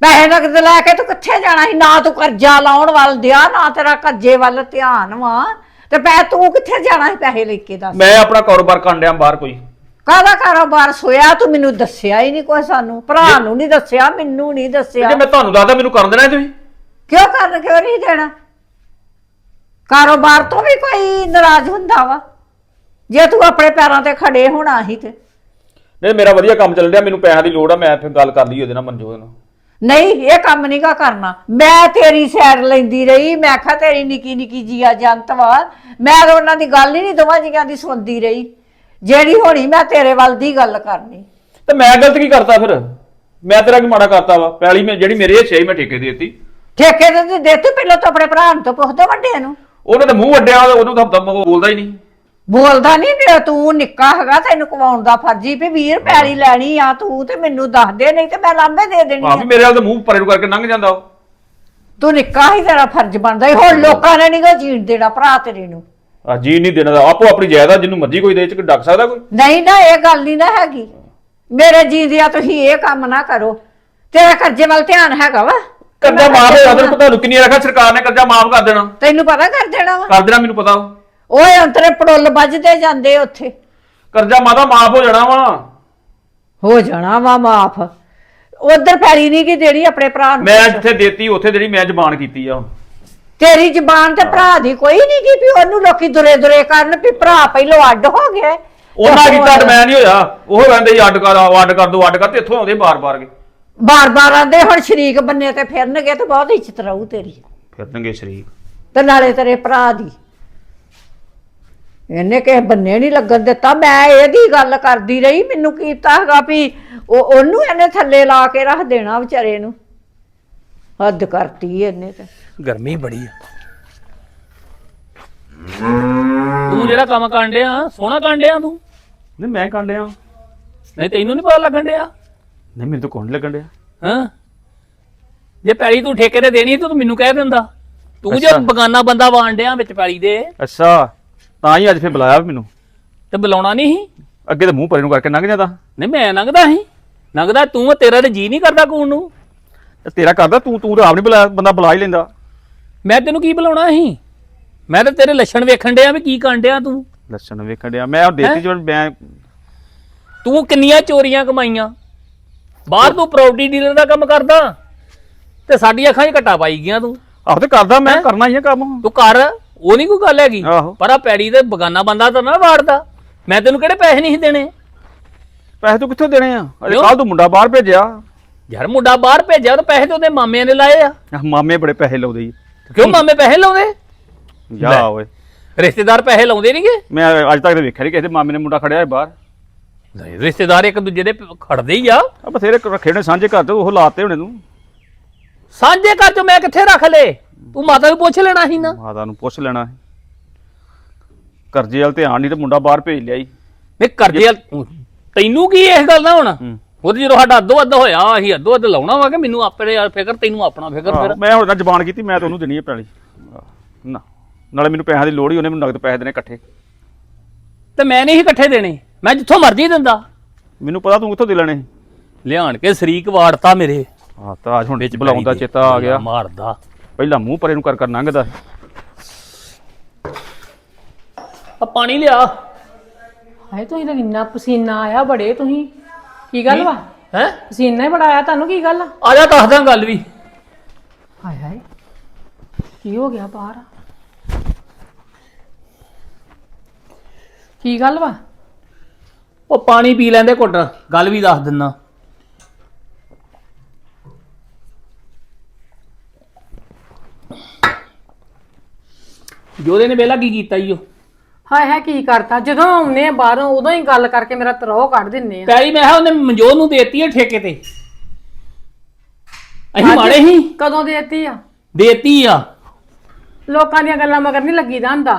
ਪੈਸੇ ਨਗਦ ਲੈ ਕੇ ਤੂੰ ਕਿੱਥੇ ਜਾਣਾ ਸੀ? ਨਾ ਤੂੰ ਕਰਜ਼ਾ ਲਾਉਣ ਵੱਲ ਦਿਆ ਨਾ ਤੇਰਾ ਕਰਜ਼ੇ ਵੱਲ ਧਿਆਨ ਵਾ। ਤੇ ਪੈ ਤੂੰ ਕਿੱਥੇ ਜਾਣਾ ਸੀ ਪੈਸੇ ਲੈ ਕੇ ਦੱਸ? ਮੈਂ ਆਪਣਾ ਕਾਰੋਬਾਰ ਕਰਨ ਡਿਆ ਬਾਹਰ ਕੋਈ। ਕਾਹਦਾ ਕਾਰੋਬਾਰ ਸੋਇਆ? ਤੂੰ ਮੈਨੂੰ ਦੱਸਿਆ ਹੀ ਨਹੀਂ ਕੋਈ ਸਾਨੂੰ। ਭਰਾ ਨੂੰ ਨਹੀਂ ਦੱਸਿਆ ਮੈਨੂੰ ਨਹੀਂ ਦੱਸਿਆ। ਜੇ ਮੈਂ ਤੁਹਾਨੂੰ ਦੱਸਦਾ ਮੈਨੂੰ ਕਰਨ ਦੇਣਾ ਸੀ ਤੁਸੀਂ। ਕਿਉਂ ਕਰਨ ਕਿਉਂ ਨਹੀਂ ਦੇਣਾ? ਕਾਰੋਬਾਰ ਤੋਂ ਵੀ ਕੋਈ ਨਾਰਾਜ਼ ਹੁੰਦਾ ਵਾ। ਜੇ ਤੂੰ ਆਪਣੇ ਪੈਰਾਂ ਤੇ ਖੜੇ ਹੋਣਾ ਸੀ ਤੇ। ਨਹੀਂ ਮੇਰਾ ਵਧੀਆ ਕੰਮ ਚੱਲ ਰਿਹਾ ਮੈਨੂੰ ਪੈਸਿਆਂ ਦੀ ਲੋੜ ਆ ਮੈਂ ਫਿਰ ਗੱਲ ਕਰ ਲਈ ਉਹਦੇ ਨਾਲ ਮਨਜੋਤ ਨਾਲ। ਨਹੀਂ ਇਹ ਕੰਮ ਨਹੀਂ ਗਾ ਕਰਨਾ। ਮੈਂ ਤੇਰੀ ਸੈਰ ਲੈਂਦੀ ਰਹੀ ਮੈਂ ਕਿਹਾ ਤੇਰੀ ਨਿੱਕੀ ਨਿੱਕੀ ਜੀਆ ਜੰਤ ਵਾ। ਮੈਂ ਤਾਂ ਉਹਨਾਂ ਦੀ ਗੱਲ ਹੀ ਨਹੀਂ ਦੋਵਾਂ ਜੀਆਂ ਦੀ ਸੁਣਦੀ ਰਹੀ। ਜਿਹੜੀ ਹੋਣੀ ਮੈਂ ਤੇਰੇ ਵੱਲ ਦੀ ਗੱਲ ਕਰਨੀ। ਤੇ ਮੈਂ ਗਲਤ ਕੀ ਕਰਤਾ ਫਿਰ? ਮੈਂ ਤੇਰਾ ਕੀ ਮਾੜਾ ਕਰਤਾ ਵਾ? ਪੈਲੀ ਮੈਂ ਜਿਹੜੀ ਮੇਰੇ ਹਿੱਸੇ ਸੀ ਮੈਂ ਠੇਕੇ ਦੇ ਦਿੱਤੀ। ਠੇਕੇ ਤੇ ਦੇਤੀ ਪਹਿਲਾਂ ਤਾਂ ਆਪਣੇ ਭਰਾ ਨੂੰ ਤਾਂ ਪੁੱਛਦੇ ਵੱਡੇ ਨੂੰ। ਉਹਨੇ ਤਾਂ ਮੂੰਹ ਅੱਡਿਆ ਉਹਨੂੰ ਤਾਂ ਦਮ ਬੋਲਦਾ ਹੀ ਨਹੀਂ। ਬੋਲਦਾ ਨਹੀਂ ਤੂੰ ਨਿੱਕਾ ਹੈਗਾ ਤੈਨੂੰ ਕਵਾਉਣ ਦਾ ਫਰਜ਼ੀ ਵੀ 20 ਰੁਪਏ ਲੈਣੀ ਆ ਤੂੰ ਤੇ ਮੈਨੂੰ ਦੱਸ ਦੇ ਨਹੀਂ ਤੇ ਮੈਂ ਲਾਂਬੇ ਦੇ ਦੇਣੀ ਆ। ਭਾਵੇਂ ਮੇਰੇ ਵਾਲ ਤਾਂ ਮੂੰਹ ਪਰੇ ਨੂੰ ਕਰਕੇ ਲੰਘ ਜਾਂਦਾ ਉਹ। ਤੂੰ ਨਿੱਕਾ ਹੀ ਤੇਰਾ ਫਰਜ਼ ਬਣਦਾ ਈ। ਹੁਣ ਲੋਕਾਂ ਨੇ ਨਹੀਂ ਜੀਣ ਦੇਣਾ ਭਰਾ ਤੇਰੇ ਨੂੰ। ਆ ਜੀ ਨਹੀਂ ਦੇਣਾ ਦਾ ਆਪੋ ਆਪਣੀ ਜਾਇਦਾਦ ਜਿਹਨੂੰ ਮਰਜ਼ੀ ਕੋਈ ਦੇ ਚ ਡੱਕ ਸਕਦਾ ਕੋਈ? ਨਹੀਂ ਨਾ ਇਹ ਗੱਲ ਨਹੀਂ ਨਾ ਹੈਗੀ। ਮੇਰੇ ਜੀਂਦਿਆਂ ਤੁਸੀਂ ਇਹ ਕੰਮ ਨਾ ਕਰੋ ਤੇਰਾ ਕਰਜ਼ੇ ਵੱਲ ਧਿਆਨ ਹੈਗਾ ਵਾ। ਕਰਜ਼ਾ ਮਾਫ ਤੈਨੂੰ ਪਤਾ ਤੁਹਾਨੂੰ ਕਿੰਨੀ ਰੱਖਿਆ? ਸਰਕਾਰ ਨੇ ਕਰਜ਼ਾ ਮਾਫ ਕਰ ਦੇਣਾ। ਤੈਨੂੰ ਪਤਾ ਕਰ ਦੇਣਾ ਵਾ? ਕਰ ਦੇਣਾ ਮੈਨੂੰ ਪਤਾ ਵਾ। ਓਏ ਅੰਤਰੇ ਪੜੁੱਲ ਵੱਜਦੇ ਜਾਂਦੇ ਉੱਥੇ। ਕਰਜ਼ਾ ਮਾਤਾ ਮਾਫ ਹੋ ਜਾਣਾ ਵਾ। ਹੋ ਜਾਣਾ ਵਾ ਮਾਫ। ਉਧਰ ਪੈਰੀ ਨਹੀਂ ਕਿ ਦੇਣੀ ਆਪਣੇ ਭਰਾ ਨੂੰ ਮੈਂ ਜਿੱਥੇ ਦੇਤੀ ਉੱਥੇ ਜਿਹੜੀ ਮੈਂ ਜ਼ਬਾਨ ਕੀਤੀ ਆ। ਤੇਰੀ ਜ਼ਬਾਨ ਤੇ ਭਰਾ ਦੀ ਕੋਈ ਨਹੀਂ ਕੀ ਵੀ ਉਹਨੂੰ ਲੋਕੀ ਦੁਰੇ ਦੁਰੇ ਕਰਨ ਵੀ ਭਰਾ ਪਹਿਲੋਂ ਅੱਡ ਹੋ ਗਿਆ। ਉਹਨਾਂ ਕੀਤਾ ਮੈਂ ਨਹੀਂ ਹੋਇਆ। ਉਹ ਕਹਿੰਦੇ ਅੱਡ ਕਰ ਅੱਡ ਕਰ ਦੋ ਅੱਡ ਕਰ ਤੇ ਇੱਥੋਂ ਆਉਂਦੇ ਬਾਰ-ਬਾਰ ਕੇ ਬਾਰ ਬਾਰ ਆਂਦੇ ਹੁਣ ਸ਼ਰੀਕ ਬੰਨੇ ਤੇ ਫਿਰਨਗੇ ਤੇ ਬਹੁਤ ਇੱਜ਼ਤ ਰਹੂ ਤੇਰੀ। ਫਿਰਨਗੇ ਸ਼ਰੀਕ। ਤੇ ਨਾਲੇ ਤੇਰੇ ਭਰਾ ਦੀ। ਇਹਨੇ ਕਿਸੇ ਬੰਨੇ ਨਹੀਂ ਲੱਗਣ ਦਿੱਤਾ। ਮੈਂ ਇਹਦੀ ਗੱਲ ਕਰਦੀ ਰਹੀ ਮੈਨੂੰ ਕੀਤਾ ਹੈਗਾ ਵੀ ਉਹ ਉਹਨੂੰ ਇਹਨੇ ਥੱਲੇ ਲਾ ਕੇ ਰੱਖ ਦੇਣਾ ਵਿਚਾਰੇ ਨੂੰ। ਹੱਦ ਕਰਤੀ ਇਹਨੇ ਤੇ। ਗਰਮੀ ਬੜੀ ਆ। ਤੂੰ ਜਿਹੜਾ ਕੰਮ ਕਰਨ ਡਿਆ ਸੋਹਣਾ ਕਰਨ ਡਿਆ ਤੂੰ? ਨਹੀਂ ਮੈਂ ਕਰ ਲਿਆ ਨਹੀਂ ਤੈਨੂੰ ਨਹੀਂ ਪਤਾ ਲੱਗਣ ਡਿਆ? ਨਹੀਂ ਮੈਨੂੰ ਤਾਂ ਨੀ ਲੱਗਣ ਡਿਆ? ਹਾਂ? ਜੇ ਪੈਲੀ ਤੂੰ ਠੇਕੇ ਤੇ ਦੇਣੀ ਤਾਂ ਮੈਨੂੰ ਕਹਿ ਦਿੰਦਾ। ਤੂੰ ਜੇ ਅੱਛਾ। ਬਗਾਨਾ ਬੰਦਾ ਵਾਣ ਡਿਆ ਵਿੱਚ ਪੈਲੀ ਦੇ। ਅੱਛਾ ਤਾਂ ਹੀ ਅੱਜ ਫੇਰ ਬੁਲਾਇਆ ਮੈਨੂੰ। ਤੇ ਬੁਲਾਉਣਾ ਨਹੀਂ ਸੀ? ਅੱਗੇ ਤਾਂ ਮੂੰਹ ਪਰੇ ਨੂੰ ਕਰਕੇ ਲੰਘ ਜਾਂਦਾ। ਨਹੀਂ ਮੈਂ ਲੰਘਦਾ ਸੀ। ਲੰਘਦਾ ਤੂੰ ਤੇਰਾ ਤੇ ਜੀ ਨਹੀਂ ਕਰਦਾ ਕੋਣ ਨੂੰ। ਤੇ ਤੇਰਾ ਕਰਦਾ ਤੂੰ ਤੂੰ ਤਾਂ ਆਪ ਨਹੀਂ ਬੁਲਾਇਆ ਬੰਦਾ ਬੁਲਾ ਹੀ ਲੈਂਦਾ। ਮੈਂ ਤੈਨੂੰ ਕੀ ਬੁਲਾਉਣਾ ਸੀ? ਮੈਂ ਤਾਂ ਤੇਰੇ ਲੱਛਣ ਵੇਖਣ ਡਿਆ ਵੀ ਕੀ ਕਰਨ ਡਿਆ ਤੂੰ। ਲੱਛਣ ਵੇਖਣ ਡਿਆ। ਮੈਂ ਉਹ ਦੇਤੀ ਜੋ ਮੈਂ ਤੂੰ ਕਿੰਨੀਆਂ ਚੋਰੀਆਂ ਕਮਾਈਆਂ। ਬਾਹਰ ਤੂੰ ਪ੍ਰਾਪਰਟੀ ਡੀਲਰ ਦਾ ਕੰਮ ਕਰਦਾ ਤੇ ਸਾਡੀ ਅੱਖਾਂ 'ਚ ਘਟਾ ਪਾਈ ਗਿਆ ਤੂੰ। ਆਪ ਤੇ ਕਰਦਾ ਮੈਂ ਕਰਨਾ ਹੀ ਆ ਕੰਮ। ਤੂੰ ਕਰ ਉਹ ਨਹੀਂ ਕੋਈ ਗੱਲ ਹੈਗੀ। ਆਹੋ। ਪਰ ਆ ਪੈੜੀ ਤੇ ਬਗਾਨਾ ਬੰਦਾ ਤਾਂ ਨਾ ਵਾੜਦਾ। ਮੈਂ ਤੈਨੂੰ ਕਿਹੜੇ ਪੈਸੇ ਨਹੀਂ ਸੀ ਦੇਣੇ? ਪੈਸੇ ਤੂੰ ਕਿੱਥੋਂ ਦੇਣੇ ਆ? ਕਿਉਂ? ਕੱਲ ਤੂੰ ਮੁੰਡਾ ਬਾਹਰ ਭੇਜਿਆ। ਯਾਰ ਮੁੰਡਾ ਬਾਹਰ ਭੇਜਿਆ ਤਾਂ ਪੈਸੇ ਤੇ ਉਹਦੇ ਮਾਮਿਆਂ ਨੇ ਲਾਏ ਆ। ਆਹ ਮਾਮੇ ਬੜੇ ਪੈਸੇ ਲਾਉਂਦੇ ਜੀ। ਕਿਉਂ ਮਾਮੇ ਪੈਸੇ ਲਾਉਂਦੇ? ਜਾ। ਓਏ। ਰਿਸ਼ਤੇਦਾਰ ਪੈਸੇ ਲਾਉਂਦੇ ਨਹੀਂਗੇ ਮੈਂ ਅੱਜ ਤੱਕ ਤੇ ਵੇਖਿਆ ਨਹੀਂ ਕਿਸੇ ਦੇ ਮਾਮੇ ਨੇ ਮੁੰਡਾ ਖੜਿਆ ਹੈ ਬਾਹਰ। ਰਿਸ਼ਤੇਦਾਰ ਇੱਕ ਦੂਜੇ ਦੇ ਪ- ਖੜਦੇ ਹੀ ਆ। ਆ ਬਥੇਰੇ ਰੱਖੇ ਨੇ ਸਾਂਝੇ ਘਰ ਤੇ ਉਹ ਲਾਤੇ ਹੋਣੇ ਤੂੰ। ਸਾਂਝੇ ਘਰ ਚੋਂ ਮੈਂ ਕਿੱਥੇ ਰੱਖ ਲੇ ਤੂੰ ਮਾਤਾ ਨੂੰ ਪੁੱਛ ਲੈਣਾ ਸੀ ਨਾ। ਮਾਤਾ ਨੂੰ ਪੁੱਛ ਲੈਣਾ ਸੀ। ਕਰਜ਼ੇ ਵਾਲ ਧਿਆਨ ਨਹੀਂ ਤੇ ਮੁੰਡਾ ਬਾਹਰ ਭੇਜ ਲਿਆ ਜੀ ਨਹੀਂ ਕਰਜ਼ੇ ਵਾਲ- ਤੈਨੂੰ ਕੀ ਇਸ ਗੱਲ ਦਾ ਹੁਣ? ਹੂੰ। ਜਦੋਂ ਸਾਡਾ ਅੱਧੋ ਅੱਧ ਹੋਇਆ ਅਸੀਂ ਅੱਧੋ ਅੱਧ ਲਾਉਣਾ ਵਾ ਕਿ ਮੈਨੂੰ ਆਪਣੇ ਯਾਰ ਫਿਕਰ ਤੈਨੂੰ ਆਪਣਾ ਫਿਕਰ ਫਿਰ? ਆਹੋ, ਮੈਂ ਹੁਣ ਤਾਂ ਜ਼ਬਾਨ ਕੀਤੀ ਮੈਂ ਤਾਂ ਉਹਨੂੰ ਦੇਣੀ ਹੈ ਪੈਲੀ। ਆਹ, ਨਾ ਨਾਲੇ ਮੈਨੂੰ ਪੈਸਿਆਂ ਦੀ ਲੋੜ ਹੀ ਉਹਨੇ ਮੈਨੂੰ ਨਗਦ ਪੈਸੇ ਦੇਣੇ ਇਕੱਠੇ। ਤੇ ਮੈਂ ਨਹੀਂ ਸੀ ਇਕੱਠੇ ਦੇਣੇ। ਮੈਂ ਜਿੱਥੋਂ ਮਰਜ਼ੀ ਦਿੰਦਾ। ਮੈਨੂੰ ਪਤਾ ਤੂੰ ਕਿੱਥੋਂ ਦੇ ਲੈਣੇ। ਲਿਆਣ ਕੇ ਸ਼ਰੀਕ ਵਾੜਤਾ ਮੇਰੇ। ਹਾਂ ਤਾਂ ਅੱਜ ਹੁਣ ਵਿੱਚ ਬੁਲਾਉਣ ਦਾ ਪੈਲੀ ਦੇ। ਚੇਤਾ ਆ ਗਿਆ। ਮਾਰਦਾ। ਪਹਿਲਾਂ ਮੂੰਹ ਪਰੇ ਨੂੰ ਕਰ ਕਰ ਲੰਘਦਾ। ਆ ਪਾਣੀ ਲਿਆ। ਹਾਏ ਤੁਸੀਂ ਤਾਂ ਇੰਨਾ ਪਸੀਨਾ ਆਇਆ ਬੜੇ ਤੁਸੀਂ। ਕੀ ਗੱਲ ਵਾ? ਹੈ? ਪਸੀਨਾ ਹੀ ਬੜਾ ਆਇਆ ਤੁਹਾਨੂੰ ਕੀ ਗੱਲ ਆ? ਆ ਜਾ ਦੱਸਦਾ ਗੱਲ ਵੀ। ਹਾਏ ਹਾਏ ਕੀ ਹੋ ਗਿਆ ਬਾਹਰ? ਕੀ ਗੱਲ ਵਾ? ਉਹ ਪਾਣੀ ਪੀ ਲੈਂਦੇ ਘੁੱਟ ਗੱਲ ਵੀ ਦੱਸ ਦਿੰਨਾ ਜੋਦੇ ਨੇ ਵੇਲਾ ਕੀ ਕੀਤਾ ਈ ਉਹ ਹਾਏ ਹਾਏ ਕੀ ਕਰਤਾ? ਜਦੋਂ ਆਉਨੇ ਆ ਬਾਹਰੋਂ ਉਦੋਂ ਹੀ ਗੱਲ ਕਰਕੇ ਮੇਰਾ ਤਰੋ ਕੱਢ ਦਿੰਨੇ ਆ। ਪੈਲੀ ਮੈਂ ਕਿਹਾ ਉਹਨੇ ਮਨਜੋਤ ਨੂੰ ਦੇਤੀ ਹੈ ਠੇਕੇ ਤੇ। ਅਸੀਂ ਮਾੜੇ ਹੀ ਕਦੋਂ ਦੇਤੀ ਆ? ਦੇਤੀ ਆ। ਲੋਕਾਂ ਦੀਆਂ ਗੱਲਾਂ ਮਗਰ ਨਹੀਂ ਲੱਗੀਦਾ ਹੁੰਦਾ।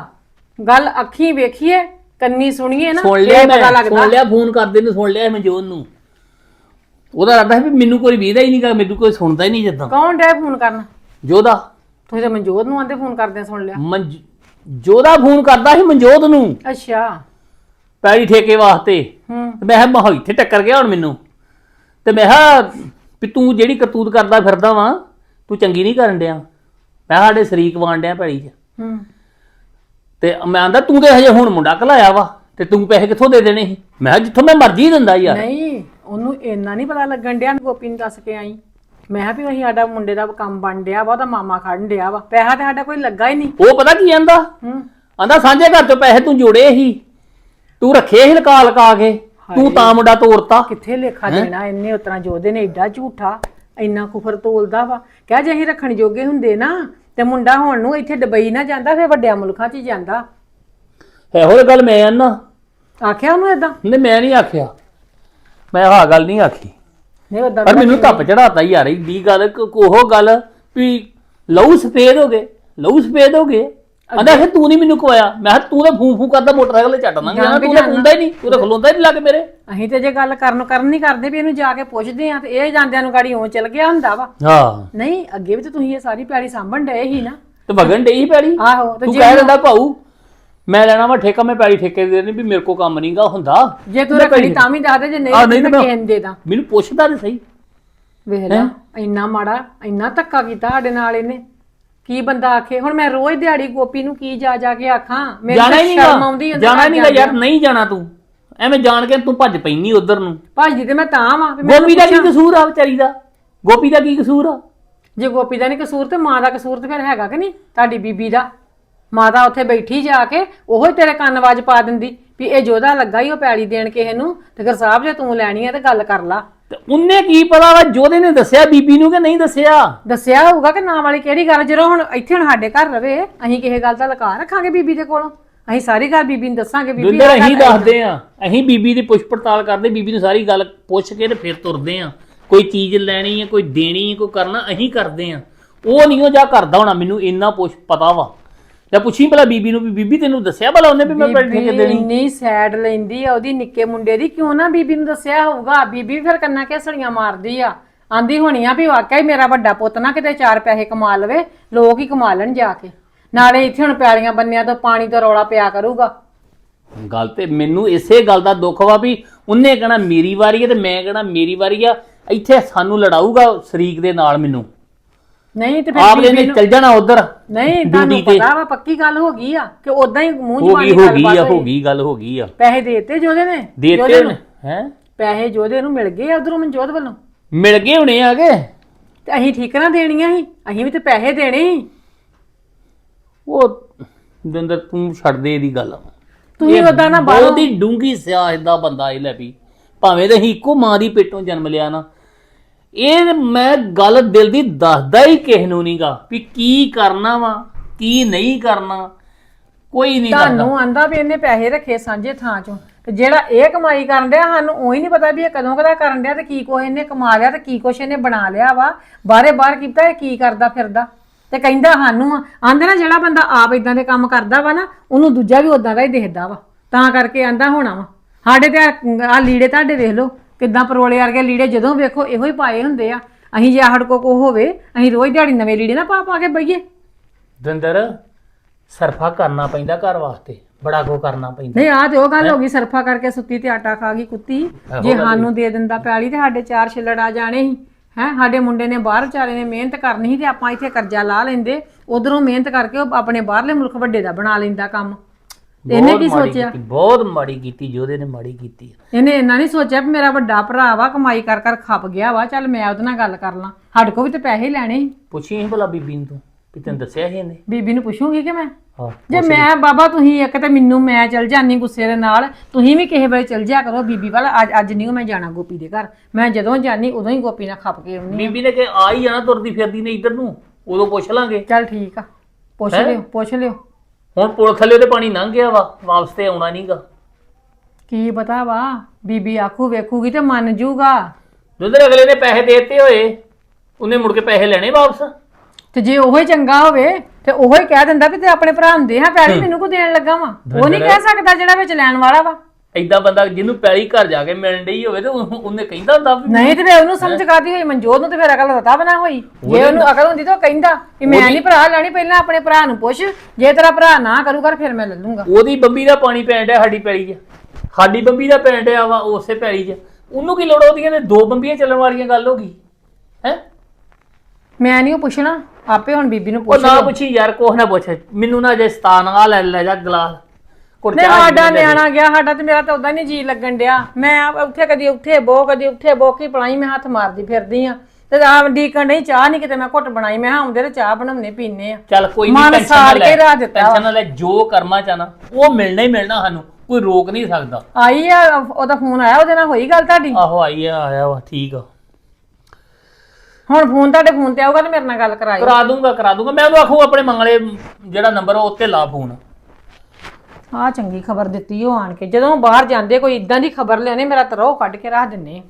ਗੱਲ ਅੱਖੀਂ ਵੇਖੀਏ ਕੰਨੀ ਸੁਣੀਏ ਨਾ ਸੁਣ ਲਿਆ ਫੇਰ ਮੈਂ ਪਤਾ ਲੱਗਦਾ। ਸੁਣ ਲਿਆ ਫੋਨ ਕਰਦੇ ਨੂੰ ਸੁਣ ਲਿਆ ਮਨਜੋਤ ਨੂੰ। ਉਹਦਾ ਰੱਦਾ ਵੀ ਮੈਨੂੰ ਕੋਈ ਵੀਦਾ ਹੀ ਨਹੀਂ ਕਰ ਮੈਨੂੰ ਕੋਈ ਸੁਣਦਾ ਹੀ ਨਹੀਂ ਜਿੱਦਾਂ। ਕੌਣ ਡੇ ਫੋਨ ਕਰਨ? ਜੋਦਾ ਤੁਸੀਂ ਤਾਂ ਮਨਜੋਤ ਨੂੰ ਆਂਦੇ ਫੋਨ ਕਰਦੇ ਸੁਣ ਲਿਆ। ਮਨਜ ਜੋਦਾ ਫੋਨ ਕਰਦਾ ਸੀ ਮਨਜੋਤ ਨੂੰ। ਅੱਛਾ। ਪੈਲੀ ਠੇਕੇ ਵਾਸਤੇ। ਹੂੰ। ਤੇ ਮੈਂ ਕਿਹਾ ਮਹਾ ਇੱਥੇ ਟੱਕਰ ਗਿਆ ਹੁਣ ਮੈਨੂੰ। ਤੇ ਮੈਂ ਕਿਹਾ ਵੀ ਤੂੰ ਜਿਹੜੀ ਕਰਤੂਤ ਕਰਦਾ ਫਿਰਦਾ ਵਾਂ ਤੂੰ ਚੰਗੀ ਨਹੀਂ ਕਰਨ ਡਿਆ। ਮੈਂ ਕਿਹਾ ਸਾਡੇ ਸ਼ਰੀਕ ਵਾਣ ਡਿਆ ਪੈਲੀ 'ਚ। ਹੂੰ। ਤੇ ਮੈਂ ਆਂਦਾ ਤੂੰ ਤੇ ਹਜੇ ਹੁਣ ਮੁੰਡਾ ਘਲਾਇਆ ਵਾ ਤੇ ਤੂੰ ਪੈਸੇ ਕਿੱਥੋਂ ਦੇ ਦੇਣੇ ਸੀ? ਮੈਂ ਕਿਹਾ ਜਿੱਥੋਂ ਮੈਂ ਮਰਜ਼ੀ ਦਿੰਦਾ ਯਾਰ। ਨਹੀਂ ਉਹਨੂੰ ਇੰਨਾ ਨਹੀਂ ਪਤਾ ਲੱਗਣ ਡਿਆ ਗੋਪੀ ਨੂੰ ਦੱਸ ਕੇ ਆਈ। ਮੈਂ ਕਿਹਾ ਵੀ ਅਸੀਂ ਸਾਡਾ ਮੁੰਡੇ ਦਾ ਕੰਮ ਬਣ ਡਿਆ ਵਾ ਉਹਦਾ ਮਾਮਾ ਖੜਨ ਡਿਆ ਵਾ। ਪੈਸਾ ਤੇ ਸਾਡਾ ਕੋਈ ਲੱਗਾ ਹੀ ਨਹੀਂ। ਉਹ ਪਤਾ ਕੀ ਆਂਦਾ? ਹੂੰ। ਆਂਦਾ ਸਾਂਝੇ ਘਰ ਚੋਂ ਪੈਸੇ ਤੂੰ ਜੋੜੇ ਸੀ। ਤੂੰ ਰੱਖੇ ਸੀ ਲਕਾ ਲਕਾ ਕੇ। ਤੂੰ ਤਾਂ ਮੁੰਡਾ ਤੋੜਤਾ। ਕਿੱਥੇ ਲੇਖਾ ਦੇਣਾ ਇੰਨੇ ਉਤਰਾ ਜੋਦੇ ਨੇ ਐਡਾ ਝੂਠਾ ਇੰਨਾ ਕੁਫਰ ਤੋਲਦਾ ਵਾ। ਕਹਿ ਜੇ ਅਸੀਂ ਰੱਖਣ ਜੋਗੇ ਹੁੰਦੇ ਨਾ ਤੇ ਮੁੰਡਾ ਹੁਣ ਨੂੰ ਇੱਥੇ ਦੁਬਈ ਨਾ ਜਾਂਦਾ ਫਿਰ ਵੱਡਿਆਂ ਮੁਲਕਾਂ 'ਚ ਹੀ ਜਾਂਦਾ। ਇਹੋ ਜਿਹੀ ਗੱਲ ਮੈਂ ਆਨਾ ਆਖਿਆ ਉਹਨੂੰ ਏਦਾਂ? ਨਹੀਂ ਮੈਂ ਨਹੀਂ ਆਖਿਆ। ਮੈਂ ਆਹ ਗੱਲ ਨਹੀਂ ਆਖੀ। ਨਹੀਂ ਉਦਾਂ ਪਰ ਮੈਨੂੰ ਧੱਪ ਚੜਾਤਾ ਯਾਰ ਇਹ ਗੱਲ ਕ- ਉਹ ਗੱਲ ਵੀ ਲਹੂ ਸਫੇਦ ਹੋ ਗਏ ਲਹੂ ਸਫੇਦ ਹੋ ਗਏ। ਆਂਦਾ ਫਿਰ ਤੂੰ ਨਹੀਂ ਮੈਨੂੰ ਕੋਇਆ ਮੈਂ ਕਿਹਾ ਤੂੰ ਤਾਂ ਫੂ ਫੂ ਕਰਦਾ ਮੋਟਰਸਾਈਕਲ ਤੇ ਛੱਡ ਦਾਂਗਾ ਜਾਣ ਤੂੰ ਤਾਂ ਹੁੰਦਾ ਹੀ ਨਹੀਂ ਤੂੰ ਤਾਂ ਖਲੋਂਦਾ ਹੀ ਨਹੀਂ ਲੱਗ ਮੇਰੇ। ਅਸੀਂ ਤੇ ਜੇ ਗੱਲ ਕਰਨ ਕਰਨ ਨਹੀਂ ਕਰਦੇ ਵੀ ਇਹਨੂੰ ਜਾ ਕੇ ਪੁੱਛਦੇ ਆ ਤੇ ਇਹ ਜਾਂਦਿਆਂ ਨੂੰ ਗਾੜੀ ਉਹ ਚਲ ਗਿਆ ਹੁੰਦਾ ਵਾ। ਹਾਂ। ਨਹੀਂ ਅੱਗੇ ਵੀ ਤੇ ਤੁਸੀਂ ਇਹ ਸਾਰੀ ਪਿਆਰੀ ਸਾਂਭਣ ਡਏ ਸੀ ਨਾ। ਤੇ ਵਗਣ ਡਈ ਪੈੜੀ? ਆਹੋ ਤੇ ਤੂੰ ਜੇ ਕਹਿ ਦਿੰਦਾ ਭਾਊ ਮੈਂ ਲੈਣਾ ਵਾ ਠੇਕਾ ਮੈਂ ਪੈੜੀ ਠੇਕੇ ਦੇ ਦੇਣੀ ਵੀ ਮੇਰੇ ਕੋ ਕੰਮ ਨਹੀਂਗਾ ਹੁੰਦਾ। ਜੇ ਤੂੰ ਮੈਂ ਰੱਖਣੀ ਤਾਂ ਵੀ ਦੱਸ ਦੇ ਜੇ ਨਹੀਂ ਆਹ, ਨਹੀਂ ਤਾਂ ਤਾਂ ਕਿਸੇ ਨੂੰ ਦੇ ਦਾਂ। ਮੈਨੂੰ ਪੁੱਛਦਾ ਤੇ ਸਹੀ। ਵੇਖ ਲੈ ਇੰਨਾ ਮਾੜਾ ਇੰਨਾ ਧੱਕਾ ਕੀਤਾ ਸਾਡੇ ਨਾਲ ਇਹਨੇ। ਕੀ ਬੰਦਾ ਆਖੇ? ਹੁਣ ਮੈਂ ਰੋਜ਼ ਦਿਹਾੜੀ ਗੋਪੀ ਨੂੰ ਕੀ ਜਾ ਜਾ ਕੇ ਆਖਾਂ? ਜਾਣਾ ਹੀ ਸ਼ਰਮ ਆਉਂਦੀ ਉਹਦੇ ਜਾਣਾ ਨਹੀਂਗਾ ਜਾਂਦਿਆਂ। ਯਾਰ ਨਹੀਂ ਜਾਣਾ ਤੂੰ। ਐਵੇਂ ਜਾਣ ਕੇ ਤੂੰ ਭੱਜ ਪੈਣੀ ਉਧਰ ਨੂੰ। ਭਾਜੀ ਤੇ ਮੈਂ ਤਾਂ ਵਾਂ ਗੋਪੀ ਦਾ ਕੀ ਪੁੱਛਾਂ। ਕਸੂਰ ਆ ਵਿਚਾਰੀ ਦਾ? ਗੋਪੀ ਦਾ ਕੀ ਕਸੂਰ ਆ? ਜੇ ਗੋਪੀ ਦਾ ਨਹੀਂ ਕਸੂਰ ਤੇ ਮਾਂ ਦਾ ਕਸੂਰ ਤੇ ਫਿਰ ਹੈਗਾ ਕਿ ਨਹੀਂ? ਤੁਹਾਡੀ ਬੀਬੀ ਦਾ। ਮਾਤਾ ਉੱਥੇ ਬੈਠੀ ਜਾ ਕੇ ਉਹੋ ਹੀ ਤੇਰੇ ਕੰਨ ਆਵਾਜ਼ ਪਾ ਦਿੰਦੀ ਵੀ ਇਹ ਜੋਦਾ ਲੱਗਾ ਹੀ ਉਹ ਪੈਲੀ ਦੇਣ ਕਿਸੇ ਨੂੰ ਤੇ ਫਿਰ ਸਾਹਿਬ ਜੇ ਤੂੰ ਲੈਣੀ ਹੈ ਤੇ ਗੱਲ ਕਰ ਲਾ। ਤੇ ਉਹਨੇ ਕੀ ਪਤਾ ਵਾ ਜੋਦੇ ਨੇ ਦੱਸਿਆ ਬੀਬੀ ਨੂੰ ਕਿ ਨਹੀਂ ਦੱਸਿਆ? ਦੱਸਿਆ ਹੋਊਗਾ ਕਿ ਨਾਂ ਵਾਲੀ ਕਿਹੜੀ ਗੱਲ ਜਦੋਂ ਹੁਣ ਇੱਥੇ ਹੁਣ ਸਾਡੇ ਘਰ ਰਵੇ ਅਸੀਂ ਕਿਸੇ ਗੱਲ ਦਾ ਲਕਾ ਰੱਖਾਂਗੇ ਬੀਬੀ ਦੇ ਕੋਲੋਂ। ਅਸੀਂ ਸਾਰੀ ਗੱਲ ਬੀਬੀ ਨੂੰ ਦੱਸਾਂਗੇ ਬੀਬੀ ਆਹ ਅਸੀਂ ਦੱਸਦੇ ਆ ਅਸੀਂ ਬੀਬੀ ਦੀ ਪੁੱਛ ਪੜਤਾਲ ਕਰਦੇ ਬੀਬੀ ਨੂੰ ਸਾਰੀ ਗੱਲ ਪੁੱਛ ਕੇ ਤੇ ਫਿਰ ਤੁਰਦੇ ਆ। ਕੋਈ ਚੀਜ਼ ਲੈਣੀ ਹੈ ਕੋਈ ਦੇਣੀ ਹੈ ਕੋਈ ਕਰਨਾ ਅਸੀਂ ਕਰਦੇ ਆ। ਉਹ ਨਹੀਂ ਉਹ ਜਾ ਕਰਦਾ ਹੋਣਾ ਮੈਨੂੰ ਇੰਨਾ ਪੁੱਛ ਪਤਾ ਵਾ। ਜਾਂ ਪੁੱਛੀ ਭਲਾ ਬੀਬੀ ਨੂੰ ਵੀ ਬੀਬੀ ਤੈਨੂੰ ਦੱਸਿਆ ਭਲਾ ਉਹਨੇ ਵੀ ਮੈਂ ਪੈਲੀ ਠੇਕੇ ਬੀਬੀ ਦੇਣੀ ਇੰਨੀ ਸੈਡ ਲੈਂਦੀ ਆ ਉਹਦੀ ਨਿੱਕੇ ਮੁੰਡੇ ਦੀ ਕਿਉਂ ਨਾ ਬੀਬੀ ਨੂੰ ਦੱਸਿਆ ਹੋਊਗਾ? ਬੀਬੀ ਵੀ ਫਿਰ ਕੰਨਾਂ ਘੇਸੜੀਆਂ ਮਾਰਦੀ ਆ। ਆਂਦੀ ਹੋਣੀ ਆ ਵੀ ਵਾਕਿਆ ਹੀ ਮੇਰਾ ਵੱਡਾ ਪੁੱਤ ਨਾ ਕਿਤੇ ਚਾਰ ਪੈਸੇ ਕਮਾ ਲਵੇ ਲੋਕ ਹੀ ਕਮਾ ਲੈਣ ਜਾ ਕੇ। ਨਾਲੇ ਇੱਥੇ ਹੁਣ ਪੈਲੀਆਂ ਬੰਨਿਆਂ ਤੋਂ ਪਾਣੀ ਤੋਂ ਰੌਲਾ ਪਿਆ ਕਰੂਗਾ। ਗੱਲ ਤੇ ਮੈਨੂੰ ਇਸੇ ਗੱਲ ਦਾ ਦੁੱਖ ਵਾ ਵੀ ਉਹਨੇ ਕਹਿਣਾ ਮੇਰੀ ਵਾਰੀ ਹੈ ਤੇ ਮੈਂ ਕਹਿਣਾ ਮੇਰੀ ਵਾਰੀ ਆ। ਇੱਥੇ ਸਾਨੂੰ ਲੜਾਊਗਾ ਸ਼ਰੀਕ ਦੇ ਨਾਲ ਮੈਨੂੰ। ਨਹੀਂ ਤੇ ਫਿਰ ਆਪ ਬੀਬੀ ਨੇ ਨੂੰ ਚੱਲ ਜਾਣਾ ਉਧਰ। ਨਹੀਂ ਤੁਹਾਨੂੰ ਡਿਊਟੀ ਤੇ। ਪਤਾ ਵਾ ਪੱਕੀ ਗੱਲ ਹੋ ਗਈ ਆ ਕਿ ਉਦਾਂ ਹੀ ਮੂੰਹ ਹੋ ਗਈ ਜ਼ਬਾਨੀ ਹੋ ਗਈ ਆ ਹੋ। ਗਈ ਗੱਲ ਹੋ ਗਈ ਆ। ਪੈਸੇ ਦੇਤੇ ਜੋਦੇ ਨੇ? ਦੇਤੇ ਜੋਧੇ ਨੂੰ। ਹੈ? ਪੈਸੇ ਜੋਦੇ ਨੂੰ ਮਿਲ ਗਏ ਉਧਰੋਂ ਮਨਜੋਤ ਵੱਲੋਂ? ਮਿਲ ਗਏ ਹੋਣੇ ਆਗੇ? ਤੇ ਅਸੀਂ ਠੀਕਰਾਂ ਦੇਣੀਆਂ ਸੀ ਅਸੀਂ ਵੀ ਤੇ ਪੈਸੇ ਦੇਣੇ ਸੀ। ਉਹ ਦਿੰਦਰ ਤੂੰ ਛੱਡ ਦੇ ਇਹਦੀ ਗੱਲ। ਤੁਸੀਂ ਇਹ ਉਦਾਂ ਨਾ ਬਾਹਰੋਂ ਬਹੁਤ ਹੀ ਡੂੰਗੀ ਸਿਆਹ ਦਾ ਬੰਦਾ ਇਹ ਲੈ ਵੀ। ਭਾਵੇਂ ਤੇ ਅਸੀਂ ਇੱਕੋ ਮਾਂ ਦੀ ਪੇਟੋਂ ਜਨਮ ਲਿਆ ਨਾ ਇਹ ਮੈਂ ਗੱਲ ਦਿਲ ਦੀ ਦੱਸਦਾ ਹੀ ਕਿਸ ਨੂੰ ਨਹੀਂਗਾ ਵੀ ਕੀ ਕਰਨਾ ਵਾ, ਕੀ ਨਹੀਂ ਕਰਨਾ, ਕੋਈ ਨਹੀਂ ਤੁਹਾਨੂੰ ਆਂਦਾ ਵੀ ਇਹਨੇ ਪੈਸੇ ਰੱਖੇ ਸਾਂਝੇ ਥਾਂ ਚੋਂ, ਤੇ ਜਿਹੜਾ ਇਹ ਕਮਾਈ ਕਰਨ ਡਿਆ, ਸਾਨੂੰ ਉਹੀ ਨਹੀਂ ਪਤਾ ਵੀ ਇਹ ਕਦੋਂ ਕਦਾ ਕਰਨ ਡਿਆ ਤੇ ਕੀ ਕੁਛ ਇਹਨੇ ਕਮਾ ਲਿਆ ਤੇ ਕੀ ਕੁਛ ਇਹਨੇ ਬਣਾ ਲਿਆ ਵਾ, ਬਾਹਰੇ ਬਾਹਰ ਕੀਤਾ ਇਹ ਕੀ ਕਰਦਾ ਫਿਰਦਾ। ਤੇ ਕਹਿੰਦਾ ਸਾਨੂੰ, ਆਂਦੇ ਨਾ ਜਿਹੜਾ ਬੰਦਾ ਆਪ ਇਦਾਂ ਦੇ ਕੰਮ ਕਰਦਾ ਵਾ ਨਾ, ਉਹਨੂੰ ਦੂਜਾ ਵੀ ਉਦਾਂ ਦਾ ਹੀ ਦਿਖਦਾ ਵਾ, ਤਾਂ ਕਰਕੇ ਆਂਦਾ ਹੋਣਾ ਵਾ। ਸਾਡੇ ਤੇ ਆ ਲੀੜੇ ਤੁਹਾਡੇ ਵੇਖ ਲਓ। ਕਿੱਦਾਂ ਪਰੋਲੇ ਵਰਗੇ ਲੀੜੇ ਜਦੋਂ ਵੇਖੋ ਇਹੋ ਹੀ ਪਾਏ ਹੁੰਦੇ ਆ। ਅਸੀਂ ਜੇ ਆਹੜ ਕੋ ਕੋ ਹੋਵੇ ਅਸੀਂ ਰੋਜ਼ ਦਿਹਾੜੀ ਨਵੇਂ ਲੀੜੇ ਨਾ ਪਾ ਪਾ ਕੇ ਬਈਏ। ਦਿੰਦਰ ਸਰਫਾ ਕਰਨਾ ਪੈਂਦਾ ਘਰ ਵਾਸਤੇ ਬੜਾ ਕੋ ਕਰਨਾ ਪੈਂਦਾ। ਨਹੀਂ ਆ ਤੇ ਉਹ ਗੱਲ ਹੋ? ਗਈ ਸਰਫਾ ਕਰਕੇ ਸੁੱਤੀ ਤੇ ਆਟਾ ਖਾ ਗਈ ਕੁੱਤੀ। ਜੇ ਸਾਨੂੰ ਦੇ ਦਿੰਦਾ ਪੈਲੀ ਤੇ ਸਾਡੇ ਚਾਰ ਛਿੱਲੜ ਆ ਜਾਣੇ ਸੀ। ਹੈ ਸਾਡੇ ਮੁੰਡੇ ਨੇ ਬਾਹਰ ਵਿਚਾਰੇ ਨੇ ਮਿਹਨਤ ਕਰਨੀ ਸੀ ਤੇ ਆਪਾਂ ਇੱਥੇ ਕਰਜ਼ਾ ਲਾ ਲੈਂਦੇ। ਉਧਰੋਂ ਮਿਹਨਤ ਕਰਕੇ ਉਹ ਆਪਣੇ ਬਾਹਰਲੇ ਮੁਲਕ ਵੱਡੇ ਦਾ ਬਣਾ ਲੈਂਦਾ ਕੰਮ। ਇਹਨੇ ਬਹੁਤ ਕੀ ਮਾੜੀ ਸੋਚਿਆ? ਕੀਤੀ, ਬਹੁਤ ਮਾੜੀ ਕੀਤੀ ਜੋਦੇ ਨੇ ਮਾੜੀ ਕੀਤੀ ਇਹਨੇ ਇੰਨਾ ਨਹੀਂ ਸੋਚਿਆ ਵੀ ਮੇਰਾ ਵੱਡਾ ਭਰਾ ਵਾ ਕਮਾਈ ਕਰ ਕਰ ਖੱਪ ਗਿਆ ਵਾ ਚੱਲ ਮੈਂ ਉਹਦੇ ਨਾਲ ਗੱਲ ਕਰ ਲਾਂ। ਸਾਡੇ ਕੋਲ ਵੀ ਤੇ ਪੈਸੇ ਹੀ ਲੈਣੇ ਸੀ। ਪੁੱਛੀ ਸੀ ਭਲਾ ਬੀਬੀ ਨੂੰ ਤੂੰ ਵੀ ਤੈਨੂੰ ਦੱਸਿਆ ਸੀ ਇਹਨੇ? ਬੀਬੀ ਨੂੰ ਪੁੱਛੂਗੀ ਕਿ ਮੈਂ? ਹਾਂ ਜੇ ਮੈਂ ਬਾਬਾ ਤੁਸੀਂ ਇੱਕ ਤੇ ਮੈਨੂੰ ਮੈਂ ਚਲ ਜਾਨੀ ਗੁੱਸੇ ਦੇ ਨਾਲ। ਤੁਸੀਂ ਵੀ ਕਿਸੇ ਵੇਲੇ ਚਲ ਜਿਆ ਕਰੋ ਬੀਬੀ ਵੱਲ। ਅੱਜ ਅੱਜ ਨਹੀਂ ਮੈਂ ਜਾਣਾ ਗੋਪੀ ਦੇ ਘਰ। ਮੈਂ ਜਦੋਂ ਜਾਨੀ ਉਦੋਂ ਹੀ ਗੋਪੀ ਨਾਲ ਖੱਪ ਕੇ ਆਉਣੀ ਬੀਬੀ ਨੇ ਕਿ ਆ ਹੀ ਜਾਣਾ ਤੁਰਦੀ ਫਿਰਦੀ ਨੇ ਇੱਧਰ ਨੂੰ ਉਦੋਂ ਪੁੱਛ ਲਾਂਗੇ। ਚੱਲ ਠੀਕ ਆ। ਪੁੱਛ ਹੈਂ? ਲਿਓ ਪੁੱਛ ਲਿਓ। ਹੁਣ ਪੁਲ ਥੱਲੇ ਤੇ ਪਾਣੀ ਲੰਘ ਗਿਆ ਵਾ ਵਾਪਸ ਤੇ ਆਉਣਾ ਨਹੀਂਗਾ ਕੀ ਪਤਾ ਵਾ ਬੀਬੀ ਆਖੂ ਵੇਖੂਗੀ ਤੇ ਮੰਨ ਜੂਗਾ। ਦੁੱਧਰ ਅਗਲੇ ਨੇ ਪੈਸੇ ਦੇਤੇ ਹੋਏ ਉਹਨੇ ਮੁੜ ਕੇ ਪੈਸੇ ਲੈਣੇ ਵਾਪਸ। ਤੇ ਜੇ ਉਹੋ ਹੀ ਚੰਗਾ ਹੋਵੇ ਤੇ ਉਹੋ ਹੀ ਕਹਿ ਦਿੰਦਾ ਵੀ ਤੇ ਆਪਣੇ ਭਰਾ ਨੂੰ ਦੇ ਹਾਂ ਪੈਲੀ ਮੈਨੂੰ ਕੋ ਦੇਣ ਲੱਗਾ ਵਾ? ਉਹ ਨਹੀਂ ਕਹਿ ਸਕਦਾ ਜਿਹੜਾ ਵਿੱਚ ਲੈਣ ਵਾਲਾ ਵਾ। ਐਦਾਂ ਬੰਦਾ ਜਿਹਨੂੰ ਪੈਲੀ ਘਰ ਜਾ ਕੇ ਮਿਲਣ ਡਈ ਹੋਵੇ ਤੇ ਉਹ- ਉਹਨੇ ਕਹਿੰਦਾ ਹੁੰਦਾ ਵੀ ਨਹੀਂ ਤੇ ਫਿਰ ਉਹਨੂੰ ਸਮਝ ਕਾਦੀ ਹੋਈ? ਮਨਜੋਤ ਨੂੰ ਤੇ ਫਿਰ ਅਕਲ ਰਤਾ ਬਣਾ ਹੋਈ। ਜੇ ਉਹਨੂੰ ਅਕਲ ਹੁੰਦੀ ਤਾਂ ਉਹ ਕਹਿੰਦਾ ਕਿ ਮੈਂ ਨਹੀਂ ਭਰਾ ਲੈਣੀ ਪਹਿਲਾਂ ਆਪਣੇ ਭਰਾ ਨੂੰ ਪੁੱਛ। ਜੇ ਤੇਰਾ ਭਰਾ ਨਾ ਕਰੂਗਾ ਫਿਰ ਮੈਂ ਲੈ ਲੂੰਗਾ। ਉਹਦੀ ਬੰਬੀ ਦਾ ਪਾਣੀ ਪੈਣ ਡਿਆ ਸਾਡੀ ਪੈਲੀ 'ਚ। ਸਾਡੀ ਬੰਬੀ ਦਾ ਪੈਣ ਡਿਆ ਵਾ ਉਸੇ ਪੈਲੀ 'ਚ। ਉਹਨੂੰ ਕੀ ਲੋੜ ਉਹਦੀਆਂ ਨੇ? ਦੋ ਬੰਬੀਆਂ ਚੱਲਣ ਵਾਲੀਆਂ ਗੱਲ ਹੋ ਗਈ। ਹੈ? ਮੈਂ ਨਹੀਂ ਉਹ ਪੁੱਛਣਾ ਆਪੇ ਹੁਣ ਬੀਬੀ ਨੂੰ ਉਹ ਪੁੱਛ ਨਾ। ਪੁੱਛੀ ਯਾਰ ਕੋਹ ਨਾ ਪੁੱਛ। ਮੈਨੂੰ ਨਾ ਜੇ ਸਤਾਨ ਆ ਲੈ ਲੈ ਜਾ ਗਲਾਸ। ਕੁੜ ਨਹੀਂ ਸਾਡਾ ਨਿਆਣਾ ਗਿਆ ਸਾਡਾ ਤੇ ਮੇਰਾ ਤਾਂ ਉਦਾਂ ਨਹੀਂ ਜੀ ਲੱਗਣ ਡਿਆ। ਮੈਂ ਆਪ ਉੱਥੇ ਕਦੀ ਉੱਥੇ ਬੋ ਕਦੀ ਉੱਥੇ ਬੋ ਕੀ ਪਲਾਈ ਮੈਂ ਹੱਥ ਮਾਰਦੀ ਫਿਰਦੀ ਆ। ਤੇ ਆ ਡੀਕਣ ਨਹੀਂ ਚਾਹ ਨਹੀਂ ਕਿਤੇ ਮੈਂ ਘੁੱਟ ਬਣਾਈ ਮੈਂ ਕਿਹਾ ਆਉਂਦੇ ਤੇ ਚਾਹ ਬਣਾਉਣੇ ਪੀਨੇ ਆ। ਚੱਲ ਕੋਈ ਨਹੀਂ ਟੈਨਸ਼ਨ ਨਾ ਲੈ ਟੈਨਸ਼ਨ ਨਾ ਲੈ ਜੋ ਕਰਮਾ ਚਾਹਨਾ ਉਹ ਮਿਲਣਾ ਹੀ ਮਿਲਣਾ ਸਾਨੂੰ ਕੋਈ ਰੋਕ ਨਹੀਂ ਸਕਦਾ। ਆਈ ਆ ਉਹਦਾ ਫੋਨ ਆਇਆ ਉਹਦੇ ਨਾਲ ਹੋਈ ਗੱਲ ਤੁਹਾਡੀ? ਆਹੋ ਆਈ ਆ ਆਇਆ ਵਾ ਠੀਕ ਆ। ਹੁਣ ਫੋਨ ਤੁਹਾਡੇ ਫੋਨ ਤੇ ਆਊਗਾ ਤੇ ਮੇਰੇ ਨਾਲ ਗੱਲ ਕਰਾਇਓ ਕਰਾ ਦੂੰਗਾ ਕਰਾ ਦੂੰਗਾ। ਮੈਂ ਉਹਨੂੰ ਆਖੂ ਆਪਣੇ ਮੰਗਲੇ ਜਿਹੜਾ ਨੰਬਰ ਉਹ ਉੱਤੇ ਲਾ ਫੋਨ। ਆ ਚੰਗੀ ਖਬਰ ਦਿੱਤੀ, ਉਹ ਆਣ ਕੇ। ਜਦੋਂ ਬਾਹਰ ਜਾਂਦੇ, ਕੋਈ ਇਦਾਂ ਦੀ ਖਬਰ ਲਿਆਉਂਦੇ ਮੇਰਾ ਤਰੋ ਕੱਢ ਕੇ ਰੱਖ ਦਿੰਨੇ